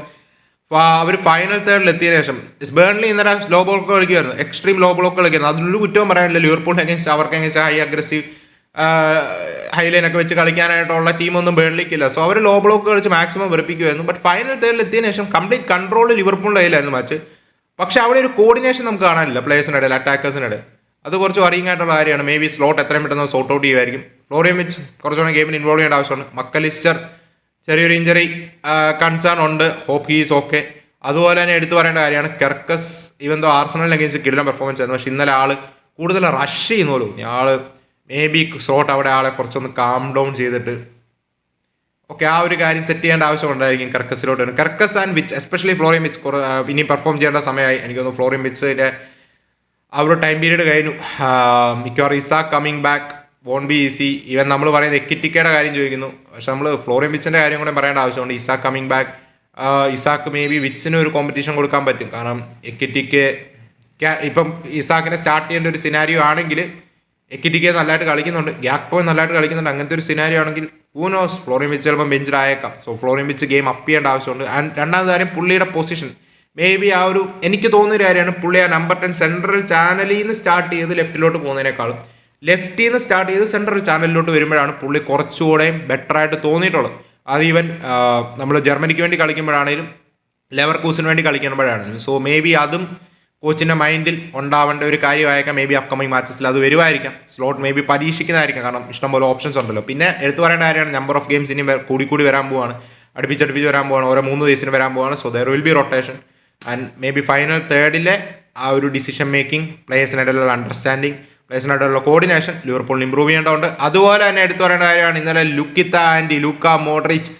[SPEAKER 1] അവർ ഫൈനൽ തേർഡിൽ എത്തിയതിനു ശേഷം ബേൺലി ഇന്നലെ സ്ലോ ബോൾ കളിക്കുമായിരുന്നു എക്സ്ട്രീം ലോ ബ്ലോക്ക് കളിക്കുന്നു അതിലൊരു കുറ്റവും പറയാനില്ല. ലിവർപൂളിന് അഗേൻസ്റ്റ് അവർക്ക് അഗേൻസ്റ്റ് ഹൈ അഗ്രസീവ് ഹൈലൈനൊക്കെ വെച്ച് കളിക്കാനായിട്ടുള്ള ടീമൊന്നും ബേൺലിക്കില്ല. സോ അവർ ലോ ബ്ലോക്ക് കളിച്ച് മാക്സിമം വെറുപ്പിക്കുമായിരുന്നു ബട്ട് ഫൈനൽ തേർഡിൽ എത്തിയതിനു ശേഷം കംപ്ലീറ്റ് കൺട്രോൾ ലിവർപൂളിന്റെ കയ്യിലായിരുന്നു മാച്ച് പക്ഷെ അവിടെ ഒരു കോർഡിനേഷൻ നമുക്ക് കാണാനില്ല. പ്ലേയേഴ്സിന്റെ ഇടയിൽ അറ്റാക്കേഴ്സിന്റെ ഇടയിൽ. അത് കുറച്ച് വറിയിങ് ആയിട്ടുള്ള കാര്യമാണ്. മേ ബി സ്ലോട്ട് എത്രയും പെട്ടെന്ന് സോർട്ട് ഔട്ട് ചെയ്യുമായിരിക്കും. ഫ്ലോറിയം വെച്ച് കുറച്ചുകൂടെ ഗെയിമിൽ ഇൻവോൾവ് ചെയ്യേണ്ട ആവശ്യമുണ്ട് മക്കലിസ്റ്റർ ചെറിയൊരു ഇഞ്ചറി കൺസേൺ ഉണ്ട്. ഹോപ്പ് ഹീസ് ഓക്കെ അതുപോലെ തന്നെ എടുത്തു പറയേണ്ട കാര്യമാണ്. കെർക്കസ് ഇവൻ ദോ ആർസണലിന് അഗേൻസ്റ്റ് കിടിലം പെർഫോമൻസ് ആയിരുന്നു. പക്ഷെ ഇന്നലെ ആൾ കൂടുതൽ റഷ് ചെയ്യുന്നല്ലോ ആൾ മേ ബി ഷോട്ട് അവിടെ ആളെ കുറച്ചൊന്ന് കാം ഡൗൺ ചെയ്തിട്ട്. ഓക്കെ ആ ഒരു കാര്യം സെറ്റ് ചെയ്യേണ്ട ആവശ്യമുണ്ടായിരിക്കും കർക്കസിലോട്ട് വരും കർക്കസ് ആൻഡ് വിച്ച് എസ്പെഷ്യലി ഫ്ലോറിയം വിച്ച് ഇനി പെർഫോം ചെയ്യേണ്ട സമയമായി. എനിക്ക് തോന്നുന്നു ഫ്ലോറിയം വിച്ചിന്റെ ആ ഒരു ടൈം പീരീഡ് കഴിഞ്ഞു. മിക്കവാറും Isak coming back won't be easy even നമ്മൾ പറയുന്നത് എക്കിറ്റിക്കയുടെ കാര്യം ചോദിക്കുന്നു. പക്ഷെ നമ്മൾ ഫ്ലോറിയം വിച്ചിന്റെ കാര്യം കൂടെ പറയേണ്ട ആവശ്യമുണ്ട്. Isak coming back Isak maybe വിച്ചിന് ഒരു കോമ്പറ്റീഷൻ കൊടുക്കാൻ പറ്റും. കാരണം എക്കിറ്റിക്ക് ഇപ്പം ഇസാക്കിനെ സ്റ്റാർട്ട് ചെയ്യേണ്ട ഒരു സിനാരിയോ ആണെങ്കിൽ എക്കിറ്റിക്ക് നല്ലതായിട്ട് കളിക്കുന്നുണ്ട്. ഗ്യാക് പോയി നല്ലതായിട്ട് കളിക്കുന്നുണ്ട്. അങ്ങനത്തെ ഒരു സിനാരി ആണെങ്കിൽ ഊനോസ് ഫ്ലോറിയം വിച്ച് ചിലപ്പോൾ ബെഞ്ചിൽ ആയേക്കാം. സോ ഫ്ലോറിയം വിച്ച് ഗെയിം അപ്പ് ചെയ്യേണ്ട ആവശ്യമുണ്ട്. ആൻഡ് രണ്ടാമത്തെ കാര്യം പുള്ളിയുടെ പൊസിഷൻ മേ ബി ആ ഒരു എനിക്ക് തോന്നുന്ന കാര്യമാണ് പുള്ളി ആ നമ്പർ ടെൻ സെൻട്രൽ ചാനലിൽ നിന്ന് സ്റ്റാർട്ട് ചെയ്ത് ലെഫ്റ്റിലോട്ട് പോകുന്നതിനേക്കാളും. ലെഫ്റ്റിൽ നിന്ന് സ്റ്റാർട്ട് ചെയ്ത് സെൻട്രൽ ചാനലിലോട്ട് വരുമ്പോഴാണ് പുള്ളി കുറച്ചുകൂടെ ബെറ്റർ ആയിട്ട് തോന്നിയിട്ടുള്ളത്. അത് ഈവൻ നമ്മൾ ജർമ്മനിക്ക് വേണ്ടി കളിക്കുമ്പോഴാണെങ്കിലും ലെവർ കൂസിന് വേണ്ടി കളിക്കുമ്പോഴാണെങ്കിലും സോ മേ ബി അതും കോച്ചിന്റെ മൈൻഡിൽ ഉണ്ടാവേണ്ട ഒരു കാര്യമായേക്കാം. മേ ബി അപ്കമിങ് മാച്ചസിൽ അത് വരുമായിരിക്കാം. സ്ലോട്ട് മേ ബി പരീക്ഷിക്കുന്നതായിരിക്കാം. കാരണം ഇഷ്ടംപോലെ ഓപ്ഷൻസ് ഉണ്ടല്ലോ. പിന്നെ എടുത്തു പറയേണ്ട കാര്യമാണ് നമ്പർ ഓഫ് ഗെയിംസ് ഇനി കൂടി കൂടി വരാൻ പോവാണ്. അടുപ്പിച്ചടുപ്പിച്ച് വരാൻ പോവാണ്. ഓരോ മൂന്ന് ദിവസത്തിന് വരാൻ പോവാണ്. So there will be rotation and maybe final തേർഡിലെ ആ ഒരു ഡിസിഷൻ മേക്കിംഗ് പ്ലേയേഴ്സിനിടയിലുള്ള അണ്ടർസ്റ്റാൻഡിങ് പ്ലേയേഴ്സിനായിട്ടുള്ള കോർഡിനേഷൻ ലിവർപൂളിന് ഇമ്പ്രൂവ് ചെയ്യേണ്ടതുണ്ട്. അതുപോലെ തന്നെ എടുത്തു പറയേണ്ട കാര്യമാണ് ഇന്നലെ ലുക്കിത്ത ആൻഡി ലുക്ക മോഡ്രിച്ച്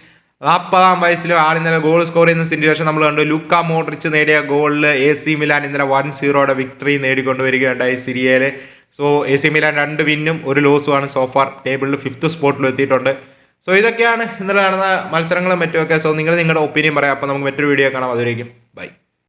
[SPEAKER 1] നാൽപ്പതാം വയസ്സിലും ആൾ ഇന്നലെ ഗോൾ സ്കോർ ചെയ്യുന്ന സിറ്റുവേഷൻ നമ്മൾ കണ്ടു. ലുക്ക മോഡ്രിച്ച് നേടിയ ഗോളിൽ എ സി മിലാൻ ഇന്നലെ വൺ സീറോയുടെ വിക്ടറി നേടിക്കൊണ്ടുവരികയുണ്ടായി സിരിയയിൽ സോ എ സി മിലാൻ രണ്ട് വിന്നും ഒരു ലോസുമാണ് സോഫാർ ടേബിളിൽ ഫിഫ്ത്ത് സ്പോട്ടിൽ എത്തിയിട്ടുണ്ട്. സോ ഇതൊക്കെയാണ് ഇന്നലെ നടന്ന മത്സരങ്ങളും മറ്റുമൊക്കെ. സോ നിങ്ങൾ നിങ്ങളുടെ ഒപ്പീനിയൻ പറയാം. അപ്പോൾ നമുക്ക് മറ്റൊരു വീഡിയോ കാണാം. അതുവരേക്കും. ബൈ